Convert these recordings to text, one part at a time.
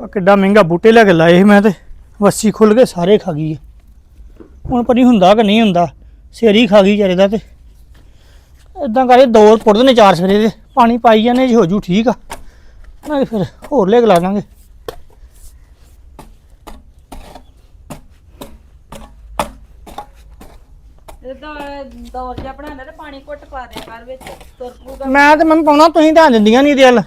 ਆਹ ਕਿੱਡਾ ਮਹਿੰਗਾ ਬੂਟੇ ਲੈ ਕੇ ਲਾਏ ਸੀ ਮੈਂ ਤੇ। ਵੱਸੀ ਖੁੱਲ ਕੇ ਸਾਰੇ ਖਾ ਗਈ। ਹੁਣ ਪਤਾ ਨਹੀਂ ਹੁੰਦਾ ਕਿ ਨਹੀਂ ਹੁੰਦਾ ਸੇਰੀ ਖਾ ਗਈ ਚਾਰੇ ਦਾ ਤੇ। ਇਦਾਂ ਕਰੇ ਦੋ ਪੁੱਟਦੇ ਨੇ ਚਾਰ ਸਵੇਰੇ ਦੇ ਪਾਣੀ ਪਾਈ ਜਾਂਦੇ ਜੀ ਹੋ ਜੂ ਠੀਕ ਆ। ਨਹੀਂ ਫਿਰ ਹੋਰ ਲੈ ਕੇ ਲਾ ਦਾਂਗੇ। ਦੌਰ ਜਿਹਾ ਬਣਾਉਂਦਾ ਤੇ ਪਾਣੀ ਘੁੱਟ ਪਾ ਦੇ ਕਰ ਵਿੱਚ ਤੁਰ ਪੂਗਾ ਮੈਂ ਤੇ ਮੈਨੂੰ ਪਾਉਣਾ ਤੁਸੀਂ ਧਿਆਨ ਦਿੰਦੀਆਂ ਨਹੀਂ ਦਿਲ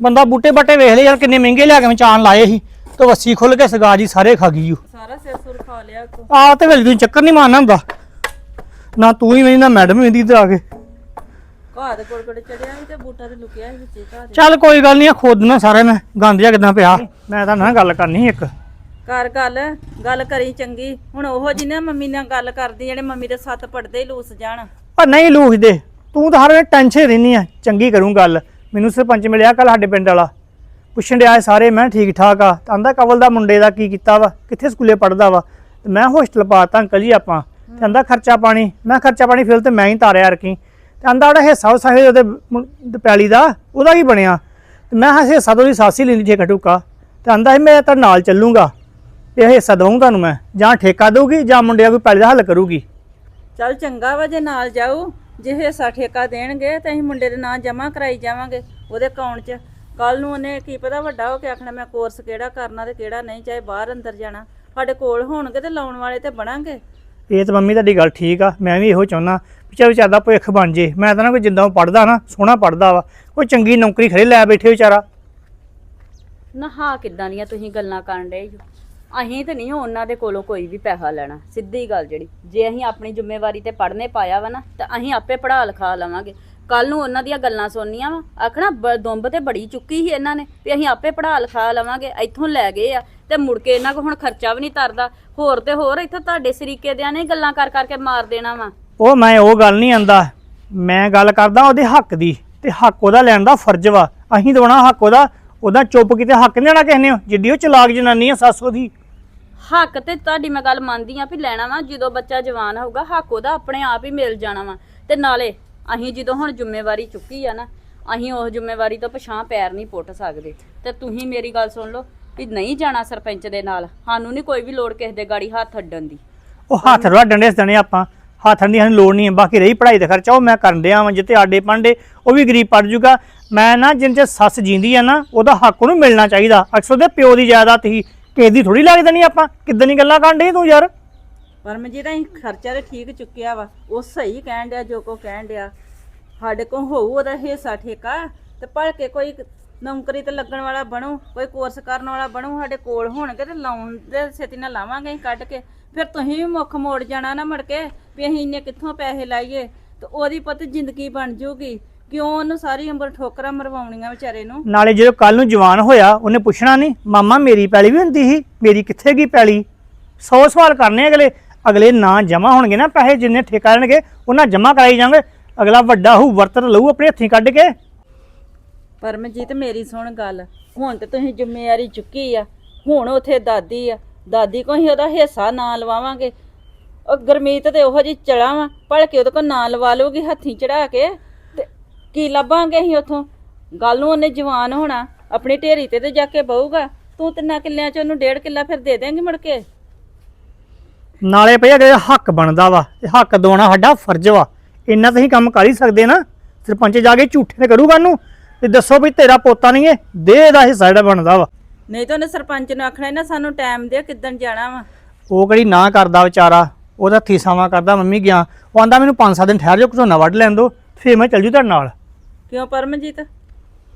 ਬੰਦਾ ਬੂਟੇ ਬੱਟੇ ਵੇਖ ਲਏ ਯਾਰ ਕਿੰਨੇ ਮਹਿੰਗੇ ਲਿਆ ਕੇ ਮੈਂ ਚਾਣ ਲਾਏ ਸੀ। ਤੇ ਵੱਸੀ ਖੁੱਲ ਕੇ ਸਗਾ ਜੀ ਸਾਰੇ ਖਾ ਗਈ ਓ। ਸਾਰਾ ਸਿਰ ਸੁਰ ਖਾ ਲਿਆ ਕੋ ਆ ਤੇ ਵੇਲੇ ਤੂੰ ਚੱਕਰ ਨਹੀਂ ਮਾਰਨਾ ਹੁੰਦਾ। ਨਾ ਤੂੰ ਹੀ ਮੇਰੀ ਨਾ ਮੈਡਮ ਹੀ ਤੇ ਆ ਕੇ। ਘਾਹ ਦੇ ਕੋਲ ਕੋਲ ਚੜਿਆ ਸੀ ਤੇ ਬੂਟਾ ਤੇ ਲੁਕਿਆ ਸੀ ਵਿੱਚੇ ਘਾਹ ਦੇ। ਚੱਲ ਕੋਈ ਗੱਲ ਨਹੀਂ ਖੁਦ ਨਾ ਸਾਰੇ ਮੈਂ ਗੰਦ ਜਿਹਾ ਕਿਦਾਂ ਪਿਆ? ਮੈਂ ਤਾਂ ਨਾ ਗੱਲ ਕਰਨੀ ਇੱਕ। ਕਰ ਗੱਲ ਗੱਲ ਕਰੀ ਚੰਗੀ। ਹੁਣ ਉਹੋ ਜਿਹਨੇ ਮੰਮੀ ਨਾਲ ਗੱਲ ਕਰਦੀ ਜਿਹੜੇ ਮੰਮੀ ਦੇ ਸੱਤ ਪੜਦੇ ਹੀ ਲੂਸ ਜਾਣ। ਪਰ ਨਹੀਂ ਲੂਖਦੇ ਤੂੰ ਤਾਂ ਹਰ ਵੇਲੇ ਟੈਨਸ਼ਨ ਰਹਿਨੀ ਆ। ਚੰਗੀ ਕਰੂੰ ਗੱਲ। ਮੈਨੂੰ ਸਰਪੰਚ ਮਿਲਿਆ ਕੱਲ ਸਾਡੇ ਪਿੰਡ ਵਾਲਾ। ਪੁੱਛਣ ਡਿਆ ਸਾਰੇ, ਮੈਂ ਠੀਕ ਠਾਕ ਆ। ਆਂਦਾ ਕਵਲ ਦਾ ਮੁੰਡੇ ਦਾ ਕੀ ਕੀਤਾ ਵਾ, ਕਿੱਥੇ ਸਕੂਲੇ ਪੜਦਾ ਵਾ। ਤੇ ਮੈਂ ਹੋਸਟਲ ਪਾਤਾ ਅੰਕਲ ਜੀ ਆਪਾਂ। ਤੇ ਆਂਦਾ ਖਰਚਾ ਪਾਣੀ। ਮੈਂ ਖਰਚਾ ਪਾਣੀ ਫਿਰ ਤੇ ਮੈਂ ਹੀ ਤਾਰਿਆ ਰਕੀ ਤੇ ਆਂਦਾ ਉਹਦਾ ਹਿੱਸਾ ਉਸ ਸਾਹਿਬ ਉਹਦੇ ਪੈਲੀ ਦਾ, ਉਹਦਾ ਹੀ ਬਣਿਆ। ਤੇ ਮੈਂ ਹਿੱਸਾ ਤੋਂ ਉਹਦੀ ਸਾਸੀ ਲੈਂਦੀ ਠੇਕਾ ਟੁਕਾ ਤੇ ਆਂਦਾ ਮੈਂ ਤਾਂ ਨਾਲ ਚੱਲੂਗਾ। ਇਹ ਹਿੱਸਾ ਦਊਂ ਤੁਹਾਨੂੰ ਮੈਂ। ਜਾਂ ਠੇਕਾ ਦਊਗੀ ਜਾਂ ਮੁੰਡਿਆਂ ਕੋਈ ਪੈਲੀ ਦਾ ਹੱਲ ਕਰੂਗੀ। ਚੱਲ ਚੰਗਾ ਵਾ, ਜੇ ਨਾਲ ਜਾਊ। ਜੇ ਹਿੱਸਾ ਠੇਕਾ ਦੇਣਗੇ ਤੇ ਅਸੀਂ ਮੁੰਡੇ ਦੇ ਨਾਂ ਜਮ੍ਹਾਂ ਕਰਾਈ ਜਾਵਾਂਗੇ ਉਹਦੇ ਅਕਾਊਂਟ 'ਚ। ਕੱਲ ਨੂੰ ਉਹਨੇ ਕੀ ਪਤਾ ਵੱਡਾ ਹੋ ਕੇ ਆਖਣਾ ਮੈਂ ਕੋਰਸ ਕਿਹੜਾ ਕਰਨਾ ਤੇ ਕਿਹੜਾ ਨਹੀਂ ਚਾਹੇ ਬਾਹਰ ਅੰਦਰ ਜਾਣਾ। ਸਾਡੇ ਕੋਲ ਹੋਣਗੇ ਤੇ ਲਾਉਣ ਵਾਲੇ ਤੇ ਬਣਾਂਗੇ। ਇਹ ਤਾਂ ਮੰਮੀ ਤੁਹਾਡੀ ਗੱਲ ਠੀਕ ਆ ਮੈਂ ਵੀ ਇਹੋ ਚਾਹੁੰਦਾ ਵਿਚਾਰ ਵਿਚਾਰ ਦਾ ਭਵਿੱਖ ਬਣ ਜੇ। ਮੈਂ ਤਾਂ ਨਾ ਕੋਈ ਜਿੱਦਾਂ ਉਹ ਪੜਦਾ ਨਾ ਸੋਹਣਾ ਪੜਦਾ ਵਾ। ਕੋਈ ਚੰਗੀ ਨੌਕਰੀ ਖੜੇ ਲੈ ਬੈਠੇ ਵਿਚਾਰਾ। ਨਾ ਹਾਂ ਕਿੱਦਾਂ ਦੀਆਂ ਤੁਸੀਂ ਗੱਲਾਂ ਕਰਨ ਜੋ। ਅਸੀਂ ਤੇ ਨਹੀਂ ਉਹਨਾਂ ਦੇ ਕੋਲੋਂ ਕੋਈ ਵੀ ਪੈਸਾ ਲੈਣਾ, ਸਿੱਧੀ ਗੱਲ ਜਿਹੜੀ। ਜੇ ਅਸੀਂ ਆਪਣੀ ਜ਼ਿੰਮੇਵਾਰੀ ਤੇ ਪੜਨੇ ਪਾਇਆ ਵਾ ਨਾ, ਤਾਂ ਅਸੀਂ ਆਪੇ ਪੜ੍ਹਾ ਲਿਖਾ ਲਵਾਂਗੇ। ਕੱਲ ਨੂੰ ਉਹਨਾਂ ਦੀਆਂ ਗੱਲਾਂ ਸੁਣਨੀਆਂ ਵਾ, ਆਖਣਾ ਦੁੰਬ ਤੇ ਬੜੀ ਚੁੱਕੀ ਸੀ ਇਹਨਾਂ ਨੇ, ਵੀ ਅਸੀਂ ਆਪੇ ਪੜ੍ਹਾ ਲਿਖਾ ਲਵਾਂਗੇ, ਇੱਥੋਂ ਲੈ ਗਏ ਆ, ਤੇ ਮੁੜ ਕੇ ਇਹਨਾਂ ਕੋ ਹੁਣ ਖਰਚਾ ਵੀ ਨਹੀਂ ਤਰਦਾ ਹੋਰ ਤੇ ਹੋਰ ਇੱਥੇ ਤੁਹਾਡੇ ਸਰੀਕੇ ਦਿਆਂ ਨੇ ਗੱਲਾਂ ਕਰ ਕਰਕੇ ਮਾਰ ਦੇਣਾ ਵਾ। ਉਹ ਮੈਂ ਉਹ ਗੱਲ ਨਹੀਂ ਆਂਦਾ, ਮੈਂ ਗੱਲ ਕਰਦਾ ਉਹਦੇ ਹੱਕ ਦੀ, ਤੇ ਹੱਕ ਉਹਦਾ ਲੈਣ ਦਾ ਫਰਜ਼ ਵਾ। ਅਸੀਂ ਦਵਾਉਣਾ ਹੱਕ ਉਹਦਾ ਉਹਦਾ ਚੁੱਪ ਕੀਤੇ ਹੱਕ ਨਹੀਂ ਦੇਣਾ ਕਿਸੇ ਨੇ। ਜਿੱਡੀ ਉਹ ਚਲਾਕ ਜਨਾਨੀ ਆ ਸੱਸ ਉਹਦੀ। ਹੱਕ ਤੇ ਤੁਹਾਡੀ ਮੈਂ ਗੱਲ ਮੰਨਦੀ ਆ ਵੀ ਲੈਣਾ ਵਾ, ਜਦੋਂ ਬੱਚਾ ਜਵਾਨ ਹੋਊਗਾ, ਹੱਕ ਉਹਦਾ ਆਪਣੇ ਆਪ ਹੀ ਮਿਲ ਜਾਣਾ ਵਾ। ਤੇ ਨਾਲੇ ਅਸੀਂ ਜਦੋਂ ਹੁਣ ਜ਼ਿੰਮੇਵਾਰੀ ਚੁੱਕੀ ਆ ਨਾ, ਅਸੀਂ ਉਸ ਜ਼ਿੰਮੇਵਾਰੀ ਤੋਂ ਪਛਾਂ ਪੈਰ ਨਹੀਂ ਪੁੱਟ ਸਕਦੇ। ਤੇ ਤੁਸੀਂ ਮੇਰੀ ਗੱਲ ਸੁਣ ਲਓ ਵੀ ਨਹੀਂ ਜਾਣਾ ਸਰਪੰਚ ਦੇ ਨਾਲ, ਸਾਨੂੰ ਨਹੀਂ ਕੋਈ ਵੀ ਲੋੜ ਕਿਸੇ ਦੇ ਗਾੜੀ ਹੱਥ ਅੱਡਣ ਦੀ। ਉਹ ਹੱਥ ਰਵਾ ਡੰਡੇ ਸਦਣੇ ਆਪਾਂ, ਹੱਥਾਂ ਦੀ ਸਾਨੂੰ ਲੋੜ ਨਹੀਂ ਹੈ, ਬਾਕੀ ਰਹੀ ਪੜ੍ਹਾਈ ਦਾ ਖਰਚਾ, ਉਹ ਮੈਂ ਕਰਨ ਡਿਆ ਵਾਂ ਜਿੱਤੇ ਆਡੇ ਪਾਂਡੇ, ਉਹ ਵੀ ਗਰੀਬ ਪੜ ਜੂਗਾ। ਮੈਂ ਨਾ ਜਿੰਨ ਚ ਸੱਸ ਜਿੰਦੀ ਆ ਨਾ, ਉਹਦਾ ਹੱਕ ਉਹਨੂੰ ਮਿਲਣਾ ਚਾਹੀਦਾ। ਅਕਸਰ ਉਹਦੇ ਪਿਓ ਦੀ ਜਾਇਦਾਦ ਹੀ ਕਿਸੇ ਦੀ ਥੋੜੀ ਲੱਗ ਦੇਣੀ ਆਪਾਂ, ਕਿੱਦਾਂ ਦੀ ਗੱਲਾਂ ਕਰਨ ਡੇ ਤੂੰ ਯਾਰ? ਪਰਮਜੀਤ, ਅਸੀਂ ਖਰਚਾ ਤੇ ਠੀਕ ਚੁੱਕਿਆ ਵਾ, ਉਹ ਸਹੀ ਕਹਿਣ ਡਿਆ, ਜੋ ਕੋ ਕਹਿਣ ਡਿਆ। ਸਾਡੇ ਕੋਲ ਹੋਊ ਉਹਦਾ ਹਿੱਸਾ ਠੇਕਾ, ਤੇ ਭਲ ਕੇ ਕੋਈ ਨੌਕਰੀ ਤੇ ਲੱਗਣ ਵਾਲਾ ਬਣੂ, ਕੋਈ ਕੋਰਸ ਕਰਨ ਵਾਲਾ ਬਣੂ, ਸਾਡੇ ਕੋਲ ਹੋਣਗੇ ਤੇ ਲਾਉਣ ਦੇ ਛੇਤੀ ਨਾਲ ਲਾਵਾਂਗੇ ਅਸੀਂ ਕੱਢ ਕੇ। ਫਿਰ ਤੁਸੀਂ ਵੀ ਮੁੱਖ ਮੋੜ ਜਾਣਾ ਨਾ ਮੁੜ ਕੇ, ਵੀ ਅਸੀਂ ਇੰਨੇ ਕਿੱਥੋਂ ਪੈਸੇ ਲਾਈਏ, ਤੇ ਉਹਦੀ ਪੁੱਤ ਜ਼ਿੰਦਗੀ ਬਣ ਜੂਗੀ। ਕਿਉਂ ਉਹਨੂੰ ਸਾਰੀ ਉਮਰ ਠੋਕਰਾਂ ਮਰਵਾਉਣੀਆਂ ਵਿਚਾਰੇ ਨੂੰ? ਨਾਲੇ ਜਦੋਂ ਕੱਲ ਨੂੰ ਜਵਾਨ ਹੋਇਆ ਉਹਨੇ ਪੁੱਛਣਾ ਨਹੀਂ ਮਾਮਾ ਮੇਰੀ ਪੈਲੀ ਵੀ ਹੁੰਦੀ ਸੀ? ਮੇਰੀ ਕਿੱਥੇ ਗਈ ਪੈਲੀ? ਸੌ ਸਵਾਲ ਕਰਨੇ ਅਗਲੇ ਅਗਲੇ ਨਾ ਜਮਾ ਹੋਣਗੇ ਨਾ ਪੈਸੇ ਜਿੰਨੇ ਠੇਕਾ ਲੈਣਗੇ ਉਹਨਾਂ ਜਮਾ ਕਰਾਈ ਜਾਣਗੇ। ਅਗਲਾ ਵੱਡਾ ਹੋਊ ਵਰਤਨ ਲਊ ਆਪਣੇ ਹੱਥੀਂ ਕੱਢ ਕੇ। ਪਰਮਜੀਤ ਮੇਰੀ ਸੁਣ ਗੱਲ। ਹੁਣ ਤੇ ਤੁਸੀਂ ਜ਼ਿੰਮੇਵਾਰੀ ਚੁੱਕੀ ਆ। ਹੁਣ ਉਥੇ ਦਾਦੀ ਆ। ਦਾਦੀ ਕੋ ਹੀ ਉਹਦਾ ਹਿੱਸਾ ਨਾ ਲਵਾਵਾਂਗੇ। ਉਹ ਗਰਮੀਤ ਤੇ ਉਹੋ ਜੀ ਚੜਾ ਵਾ ਭਲਕੇ ਉਹਦੇ ਕੋ ਨਾ ਲਵਾ ਲਊਗੀ ਹੱਥੀਂ ਚੜਾ ਕੇ। ਕੀ ਲੱਭਾਂਗੇ ਅਸੀਂ ਉਥੋਂ? ਗੱਲ ਨੂੰ ਉਹਨੇ ਜਵਾਨ ਹੋਣਾ ਆਪਣੀ ਢੇਰੀ ਤੇ ਤੇ ਜਾ ਕੇ ਬਹੂਗਾ। ਤੂੰ ਤਿੰਨਾਂ ਕਿੱਲਿਆਂ ਚ ਉਹਨੂੰ ਡੇਢ ਕਿੱਲਾ ਫਿਰ ਦੇ ਦੇਂਗੀ ਮੁੜ ਕੇ? ਨਾਲੇ ਭਈ ਅਗਲੇ ਦਾ ਹੱਕ ਬਣਦਾ ਵਾ ਤੇ ਹੱਕ ਦਵਾਉਣਾ ਸਾਡਾ ਫਰਜ਼ ਵਾ। ਇੰਨਾ ਤਾਂ ਹੀ ਕੰਮ ਕਰ ਹੀ ਸਕਦੇ ਨਾ। ਸਰਪੰਚ ਜਾ ਕੇ ਝੂਠੇ ਨੇ ਕਰੂਗਾ ਨੂੰ ਤੇ ਦੱਸੋ ਵੀ ਤੇਰਾ ਪੋਤਾ ਨਹੀਂ ਹੈ ਦੇ ਇਹਦਾ ਹਿੱਸਾ ਜਿਹੜਾ ਬਣਦਾ ਵਾ। ਨਹੀਂ ਤਾਂ ਉਹਨੇ ਸਰਪੰਚ ਨੂੰ ਆਖਣਾ ਨਾ ਸਾਨੂੰ ਟਾਈਮ ਦੇ ਕਿੱਦਣ ਜਾਣਾ ਵਾ। ਉਹ ਕਿਹੜੀ ਨਾ ਕਰਦਾ ਵਿਚਾਰਾ ਉਹਦਾ ਥੀਸਾਵਾ ਕਰਦਾ ਮੰਮੀ ਗਿਆ। ਉਹ ਆਂਦਾ ਮੈਨੂੰ 5-7 ਦਿਨ ਠਹਿਰ ਜਾਓ ਝੋਨਾ ਵੱਢ ਲੈਣ ਦੋ ਫੇਰ ਮੈਂ ਚੱਲ ਜੂ ਤੁਹਾਡੇ ਨਾਲ। ਕਿਉਂ ਪਰਮਜੀਤ?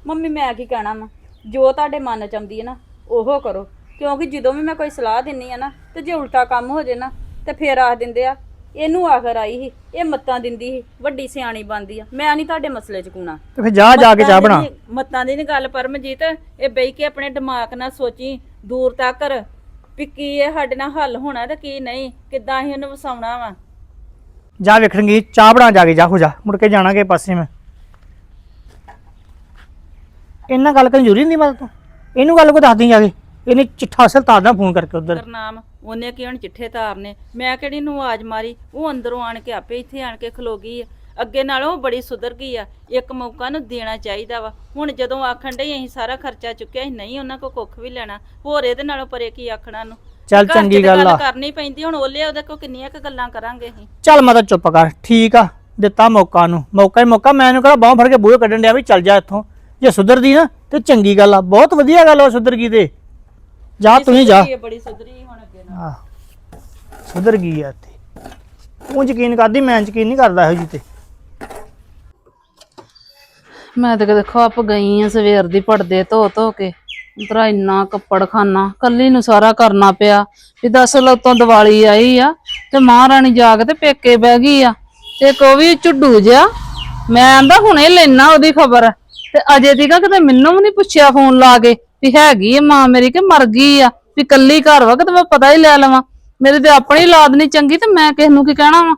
ਮੰਮੀ ਮੈਂ ਕੀ ਕਹਿਣਾ ਵਾ? ਜੋ ਤੁਹਾਡੇ ਮਨ ਚ ਆਉਂਦੀ ਹੈ ਨਾ ਉਹ ਕਰੋ। ਕਿਉਂਕਿ ਜਦੋਂ ਵੀ ਮੈਂ ਕੋਈ ਸਲਾਹ ਦਿੰਨੀ ਆ ਨਾ ਤੇ ਜੇ ਉਲਟਾ ਕੰਮ ਹੋ ਜੇ ਨਾ ਤੇ ਫੇਰ ਆਖ ਦਿੰਦੇ ਆ ਇਹਨੂੰ ਆਖਰ ਆਈ ਸੀ ਇਹ ਮੱਤਾਂ ਦਿੰਦੀ ਸੀ ਵੱਡੀ ਸਿਆਣੀ ਬਣਦੀ ਆ। ਮੈਂ ਨਹੀਂ ਤੁਹਾਡੇ ਮਸਲੇ ਚ ਕੂਣਾ। ਤੇ ਫਿਰ ਜਾ ਜਾ ਕੇ ਚਾਹ ਬਣਾ। ਮੱਤਾਂ ਦੀ ਨਹੀਂ ਗੱਲ ਪਰਮਜੀਤ ਇਹ ਬਈ ਕੇ ਆਪਣੇ ਦਿਮਾਗ ਨਾਲ ਸੋਚੀ ਦੂਰ ਤੱਕ ਵੀ ਕੀ ਇਹ ਸਾਡੇ ਨਾਲ ਹੱਲ ਹੋਣਾ ਤੇ ਕੀ ਨਹੀਂ ਕਿੱਦਾਂ ਅਸੀਂ ਉਹਨੂੰ ਵਸਾਉਣਾ ਵਾ। ਜਾ ਵੇਖਣਗੀ ਚਾਹ ਬਣਾ ਜਾ ਕੇ ਜਾ ਹੋ ਜਾ ਮੁੜ ਕੇ ਜਾਣਾ ਕੇ ਪਾਸੇ ਮੈਂ। ਇਹਨਾਂ ਗੱਲ ਕਰਨ ਜ਼ਰੂਰੀ ਨਹੀਂ ਮਦਦ ਤੋਂ। ਇਹਨੂੰ ਗੱਲ ਕੋ ਦੱਸਦੀ ਜਾ ਕੇ। ਇਹਨੇ ਚਿੱਠਾ ਅਸਲ ਤਾਰਨਾ ਫੋਨ ਕਰਕੇ ਉਧਰ। ਕਰਨਾਮ ਉਹਨੇ ਕੀ ਹੁਣ ਚਿੱਠੇ ਤਾਰਨੇ ਮੈਂ ਕਿਹੜੀ ਨੂੰ ਆਵਾਜ਼ ਮਾਰੀ ਉਹ ਅੰਦਰੋਂ ਆਣ ਕੇ ਆਪੇ ਇੱਥੇ ਆਣ ਕੇ ਖਲੋ ਗਈ ਆ। ਅੱਗੇ ਨਾਲੋਂ ਉਹ ਬੜੀ ਸੁਧਰ ਗਈ ਆ। ਇੱਕ ਮੌਕਾ ਨੂੰ ਦੇਣਾ ਚਾਹੀਦਾ ਵਾ। ਹੁਣ ਜਦੋਂ ਆਖਣ ਡਈ ਅਸੀਂ ਸਾਰਾ ਖਰਚਾ ਚੁੱਕਿਆ ਅਸੀਂ ਨਹੀਂ ਉਹਨਾਂ ਕੋ ਕੁੱਖ ਵੀ ਲੈਣਾ। ਹੋਰ ਇਹਦੇ ਨਾਲੋਂ ਪਰੇ ਕੀ ਆਖਣਾ ਨੂੰ ਚੱਲ ਘਰ 'ਚ ਚੰਗੀ ਤੇ ਗੱਲ ਆ। ਕਰਨੀ ਪੈਂਦੀ ਹੁਣ ਉਹਲੇ ਉਹਦੇ ਕੋ ਕਿੰਨੀਆਂ ਕੁ ਗੱਲਾਂ ਕਰਾਂਗੇ ਅਸੀਂ? ਚੱਲ ਮਾਤਾ ਚੁੱਪ ਕਰ। ਠੀਕ ਆ। ਦਿੱਤਾ ਮੌਕਾ ਨੂੰ ਮੌਕਾ ਹੀ ਮੌਕਾ। ਮੈਂ ਇਹਨੂੰ ਕਿਹੜਾ ਬਾਹ ਫੜ ਕੇ ਬੂਹੇ ਕੱਢਣ ਡਿਆ ਵੀ ਚੱਲ ਜਾ ਇੱਥੋਂ। ਜੇ ਸੁਧਰਦੀ ਨਾ ਤੇ ਚੰਗੀ ਗੱਲ ਆ। ਬਹੁਤ ਵਧੀਆ ਗੱਲ ਆ ਉਹ ਸੁਧਰ ਗਈ ਤੇ। ਜਾ ਤੂੰ ਹੀ ਜਾ। ਬੜੀ ਸੁਧਰੀ ਹੁਣ ਅੱਗੇ ਨਾਲ। ਆਹ, ਸੁਧਰ ਗਈ ਆ ਇੱਥੇ। ਤੂੰ ਯਕੀਨ ਕਰਦੀ ਮੈਂ ਯਕੀਨ ਨਹੀਂ ਕਰਦਾ ਇਹੋ ਜੀ ਤੇ। ਮੈਂ ਤਾਂ ਦੇਖੋ ਆਪ ਗਈ ਆ ਸਵੇਰ ਦੀ ਪੜਦੇ ਧੋ ਧੋ ਕੇ। ਤੇਰਾ ਇੰਨਾ ਕੱਪੜ ਖਾਨਾ ਕੱਲੀ ਨੂੰ ਸਾਰਾ ਕਰਨਾ ਪਿਆ। ਵੀ ਦੱਸ ਲੋਤੋਂ ਦੀਵਾਲੀ ਆਈ ਆ ਤੇ ਮਹਾਰਾਣੀ ਜਾ ਕੇ ਤੇ ਪੇਕੇ ਬਹਿ ਗਈ ਆ। ਤੇ ਕੋ ਵੀ ਝੁੱਡੂ ਜਿਹਾ। ਮੈਂ ਆਂਦਾ ਹੁਣੇ ਲੈਣਾ ਉਹਦੀ ਖਬਰ। ਤੇ ਅਜੇ ਤੀਕਾ ਕਿਤੇ ਮੈਨੂੰ ਵੀ ਨਹੀਂ ਪੁੱਛਿਆ ਫੋਨ ਲਾ ਕੇ ਵੀ ਹੈਗੀ ਆ ਮਾਂ ਮੇਰੀ ਕਿ ਮਰ ਗਈ ਆ ਵੀ ਕੱਲੀ ਘਰ ਵਾ ਕਿਤੇ ਮੈਂ ਪਤਾ ਹੀ ਲੈ ਲਵਾਂ। ਮੇਰੀ ਤੇ ਆਪਣੀ ਔਲਾਦ ਨਹੀਂ ਚੰਗੀ ਤੇ ਮੈਂ ਕਿਸ ਨੂੰ ਕੀ ਕਹਿਣਾ ਵਾ?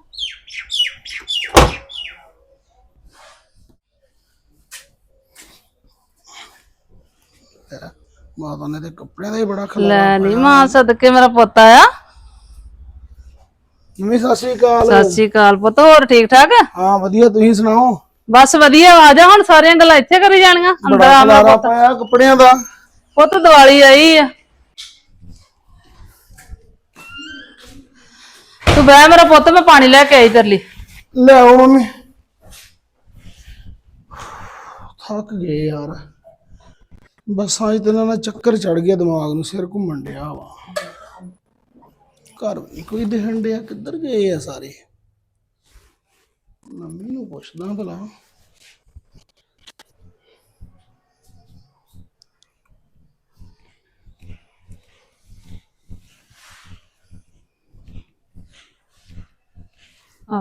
ਮਾਤਾ ਨੇ ਤੇ ਕੱਪੜਿਆਂ ਦਾ ਹੀ ਬੜਾ ਖਲਾ ਲੈ ਨਹੀਂ ਮਾਂ ਸਦਕੇ ਮੇਰਾ ਪੁੱਤ ਆਇਆ। ਮੰਮੀ ਸਤਿ ਸ਼੍ਰੀ ਅਕਾਲ। ਸਤਿ ਸ਼੍ਰੀ ਅਕਾਲ ਪੁੱਤ ਹੋਰ ਠੀਕ ਠਾਕ ਹਾਂ ਵਧੀਆ ਤੁਸੀਂ ਸੁਣਾਓ? ਬਸ ਵਧੀਆ ਆ ਜਾ ਹੁਣ ਸਾਰੀਆਂ ਗੱਲਾਂ ਇੱਥੇ ਕਰੀ ਜਾਣੀਆਂ ਅੰਦਰ ਬੜਾ ਆ ਖਲਾਰਾ ਪੁੱਤ। ਪਾਇਆ ਕੱਪੜਿਆਂ ਦਾ। ਪੁੱਤ ਦੀਵਾਲੀ ਆਈ ਆ। ਤੂੰ ਬਹਿ ਮੇਰਾ ਪੁੱਤ ਮੈਂ ਪਾਣੀ ਲੈ ਕੇ ਆਈ ਤੇਰੇ ਲਈ। ਲੈ ਆਓ ਮੰਮੀ। ਥੱਕ ਗਏ ਯਾਰ। ਬਸ ਅੱਜ ਤੇ ਨਾ ਚੱਕਰ ਚੜ ਗਿਆ ਦਿਮਾਗ ਨੂੰ ਸਿਰ ਘੁੰਮਣ ਡਿਆ ਵਾ। ਘਰ ਵੀ ਨੀ ਕੋਈ ਦਿਖਣ ਡਿਆ ਕਿੱਧਰ ਗਏ ਆ ਸਾਰੇ? ਮੰਮੀ ਨੂੰ ਪੁੱਛਦਾ ਭਲਾ ਆ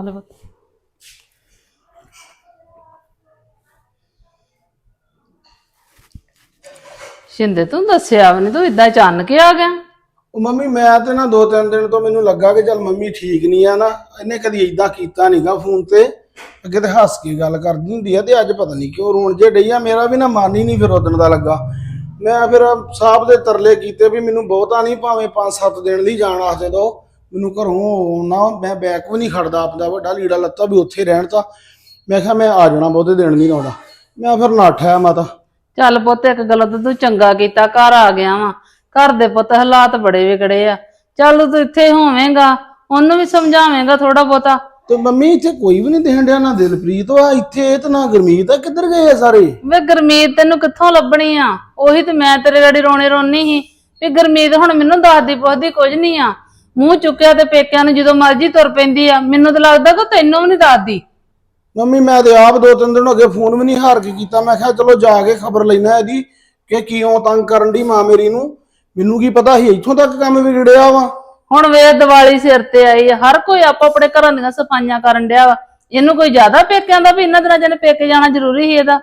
ਸ਼ਿੰਦੇ, ਤੂੰ ਦੱਸਿਆ ਵੀ ਨਹੀਂ ਤੂੰ ਇਦਾਂ ਅਚਾਨਕ ਹੀ ਆ ਗਿਆ? ਉਹ ਮੰਮੀ, ਮੈਂ ਤੇ ਨਾ ਦੋ ਤਿੰਨ ਦਿਨ ਤੋਂ ਮੈਨੂੰ ਲੱਗਾ ਕਿ ਚੱਲ ਮੰਮੀ ਠੀਕ ਨਹੀਂ ਆ ਨਾ, ਇਹਨੇ ਕਦੀ ਇਦਾਂ ਕੀਤਾ ਨਹੀਂਗਾ ਫੋਨ ਤੇ। ਅੱਗੇ ਤੇ ਹੱਸ ਕੇ ਗੱਲ ਕਰਦੀ ਹੁੰਦੀ ਆ ਤੇ ਅੱਜ ਪਤਾ ਨਹੀਂ ਕਿਉਂ ਰੋਣ ਜੇ ਡਈ ਆ, ਮੇਰਾ ਵੀ ਨਾ ਮਨ ਹੀ ਨਹੀਂ ਫਿਰ ਉਦਣ ਦਾ ਲੱਗਾ। ਮੈਂ ਫਿਰ ਸਾਹਿਬ ਦੇ ਤਰਲੇ ਕੀਤੇ ਵੀ ਮੈਨੂੰ ਬਹੁਤਾ ਨਹੀਂ ਭਾਵੇਂ 5-7 ਦਿਨ ਲਈ ਜਾਣ ਆਸਤੇ ਦੋ ਮੈਨੂੰ ਘਰੋਂ ਨਾ ਮੈਂ ਬੈਕ ਵੀ ਨਹੀਂ ਖੜਦਾ ਆਪਦਾ ਵੱਡਾ ਲੀੜਾ ਲੱਤਾ ਵੀ ਉੱਥੇ ਰਹਿਣ ਤਾਂ। ਮੈਂ ਕਿਹਾ ਮੈਂ ਆ ਜਾਣਾ, ਬਹੁਤੇ ਦਿਨ ਨਹੀਂ ਲਾਉਂਦਾ ਮੈਂ ਫਿਰ ਨਾਠਿਆ ਮਾਤਾ। ਚੱਲ ਪੁੱਤ, ਇੱਕ ਗੱਲ ਤਾਂ ਤੂੰ ਚੰਗਾ ਕੀਤਾ, ਘਰ ਆ ਗਿਆ ਵਾ। ਘਰ ਦੇ ਪੁੱਤ ਹਾਲਾਤ ਬੜੇ ਵਿਗੜੇ ਆ। ਚੱਲ ਤੂੰ ਇੱਥੇ ਹੋਵੇਂਗਾ ਉਹਨੂੰ ਵੀ ਸਮਝਾਵੇਂਗਾ ਥੋੜਾ ਬਹੁਤਾ। ਤੇ ਮੰਮੀ ਇੱਥੇ ਕੋਈ ਵੀ ਨਹੀਂ ਡਿਆ ਨਾ ਦਿਲਪ੍ਰੀਤ। ਆ ਇੱਥੇ ਤੇ ਨਾ ਗੁਰਮੀਤ ਆ ਕਿੱਧਰ ਗਏ ਆ ਸਾਰੇ? ਵੇ ਗੁਰਮੀਤ ਤੈਨੂੰ ਕਿੱਥੋਂ ਲੱਭਣੀ ਆ? ਉਹੀ ਤੇ ਮੈਂ ਤੇਰੇ ਗਾੜੀ ਰੋਣੇ ਰੋਣੀ ਸੀ। ਵੀ ਗੁਰਮੀਤ ਹੁਣ ਮੈਨੂੰ ਦੱਸਦੀ ਪੁੱਛਦੀ ਕੁਝ ਨਹੀਂ ਆ। ਮੂੰਹ ਚੁੱਕਿਆ ਤੇ ਪੇਕਿਆਂ ਨੂੰ ਜਦੋਂ ਮਰਜ਼ੀ ਤੁਰ ਪੈਂਦੀ ਆ। ਮੈਨੂੰ ਤਾਂ ਲੱਗਦਾ ਕਿ ਤੈਨੂੰ ਵੀ ਨਹੀਂ ਦੱਸਦੀ। ਮੰਮੀ ਮੈਂ ਤੇ ਆਪ ਦੋ ਤਿੰਨ ਦਿਨ ਹੋ ਗਏ ਫੋਨ ਵੀ ਨਹੀਂ ਹਾਰ ਕੇ ਕੀਤਾ। ਮੈਂ ਕਿਹਾ ਚਲੋ ਜਾ ਕੇ ਖਬਰ ਲੈਣਾ ਇਹਦੀ ਕਿ ਕਿਉਂ ਤੰਗ ਕਰਨ ਦੀ ਮਾਂ ਮੇਰੀ ਨੂੰ। ਮੈਨੂੰ ਕੀ ਪਤਾ ਸੀ ਇੱਥੋਂ ਤੱਕ ਕੰਮ ਵਿਗੜਿਆ ਵਾ। ਹੁਣ ਵੇ ਦੀਵਾਲੀ ਸਿਰ ਤੇ ਆਈ ਆ ਹਰ ਕੋਈ ਆਪੋ ਆਪਣੇ ਘਰਾਂ ਦੀਆਂ ਸਫਾਈਆਂ ਕਰਨ ਡਿਆ ਵਾ। ਇਹਨੂੰ ਕੋਈ ਜ਼ਿਆਦਾ ਪੇਕਿਆਂ ਦਾ ਵੀ ਇਹਨਾਂ ਦਿਨਾਂ ਚ ਪੇਕੇ ਜਾਣਾ ਜ਼ਰੂਰੀ ਸੀ ਇਹਦਾ।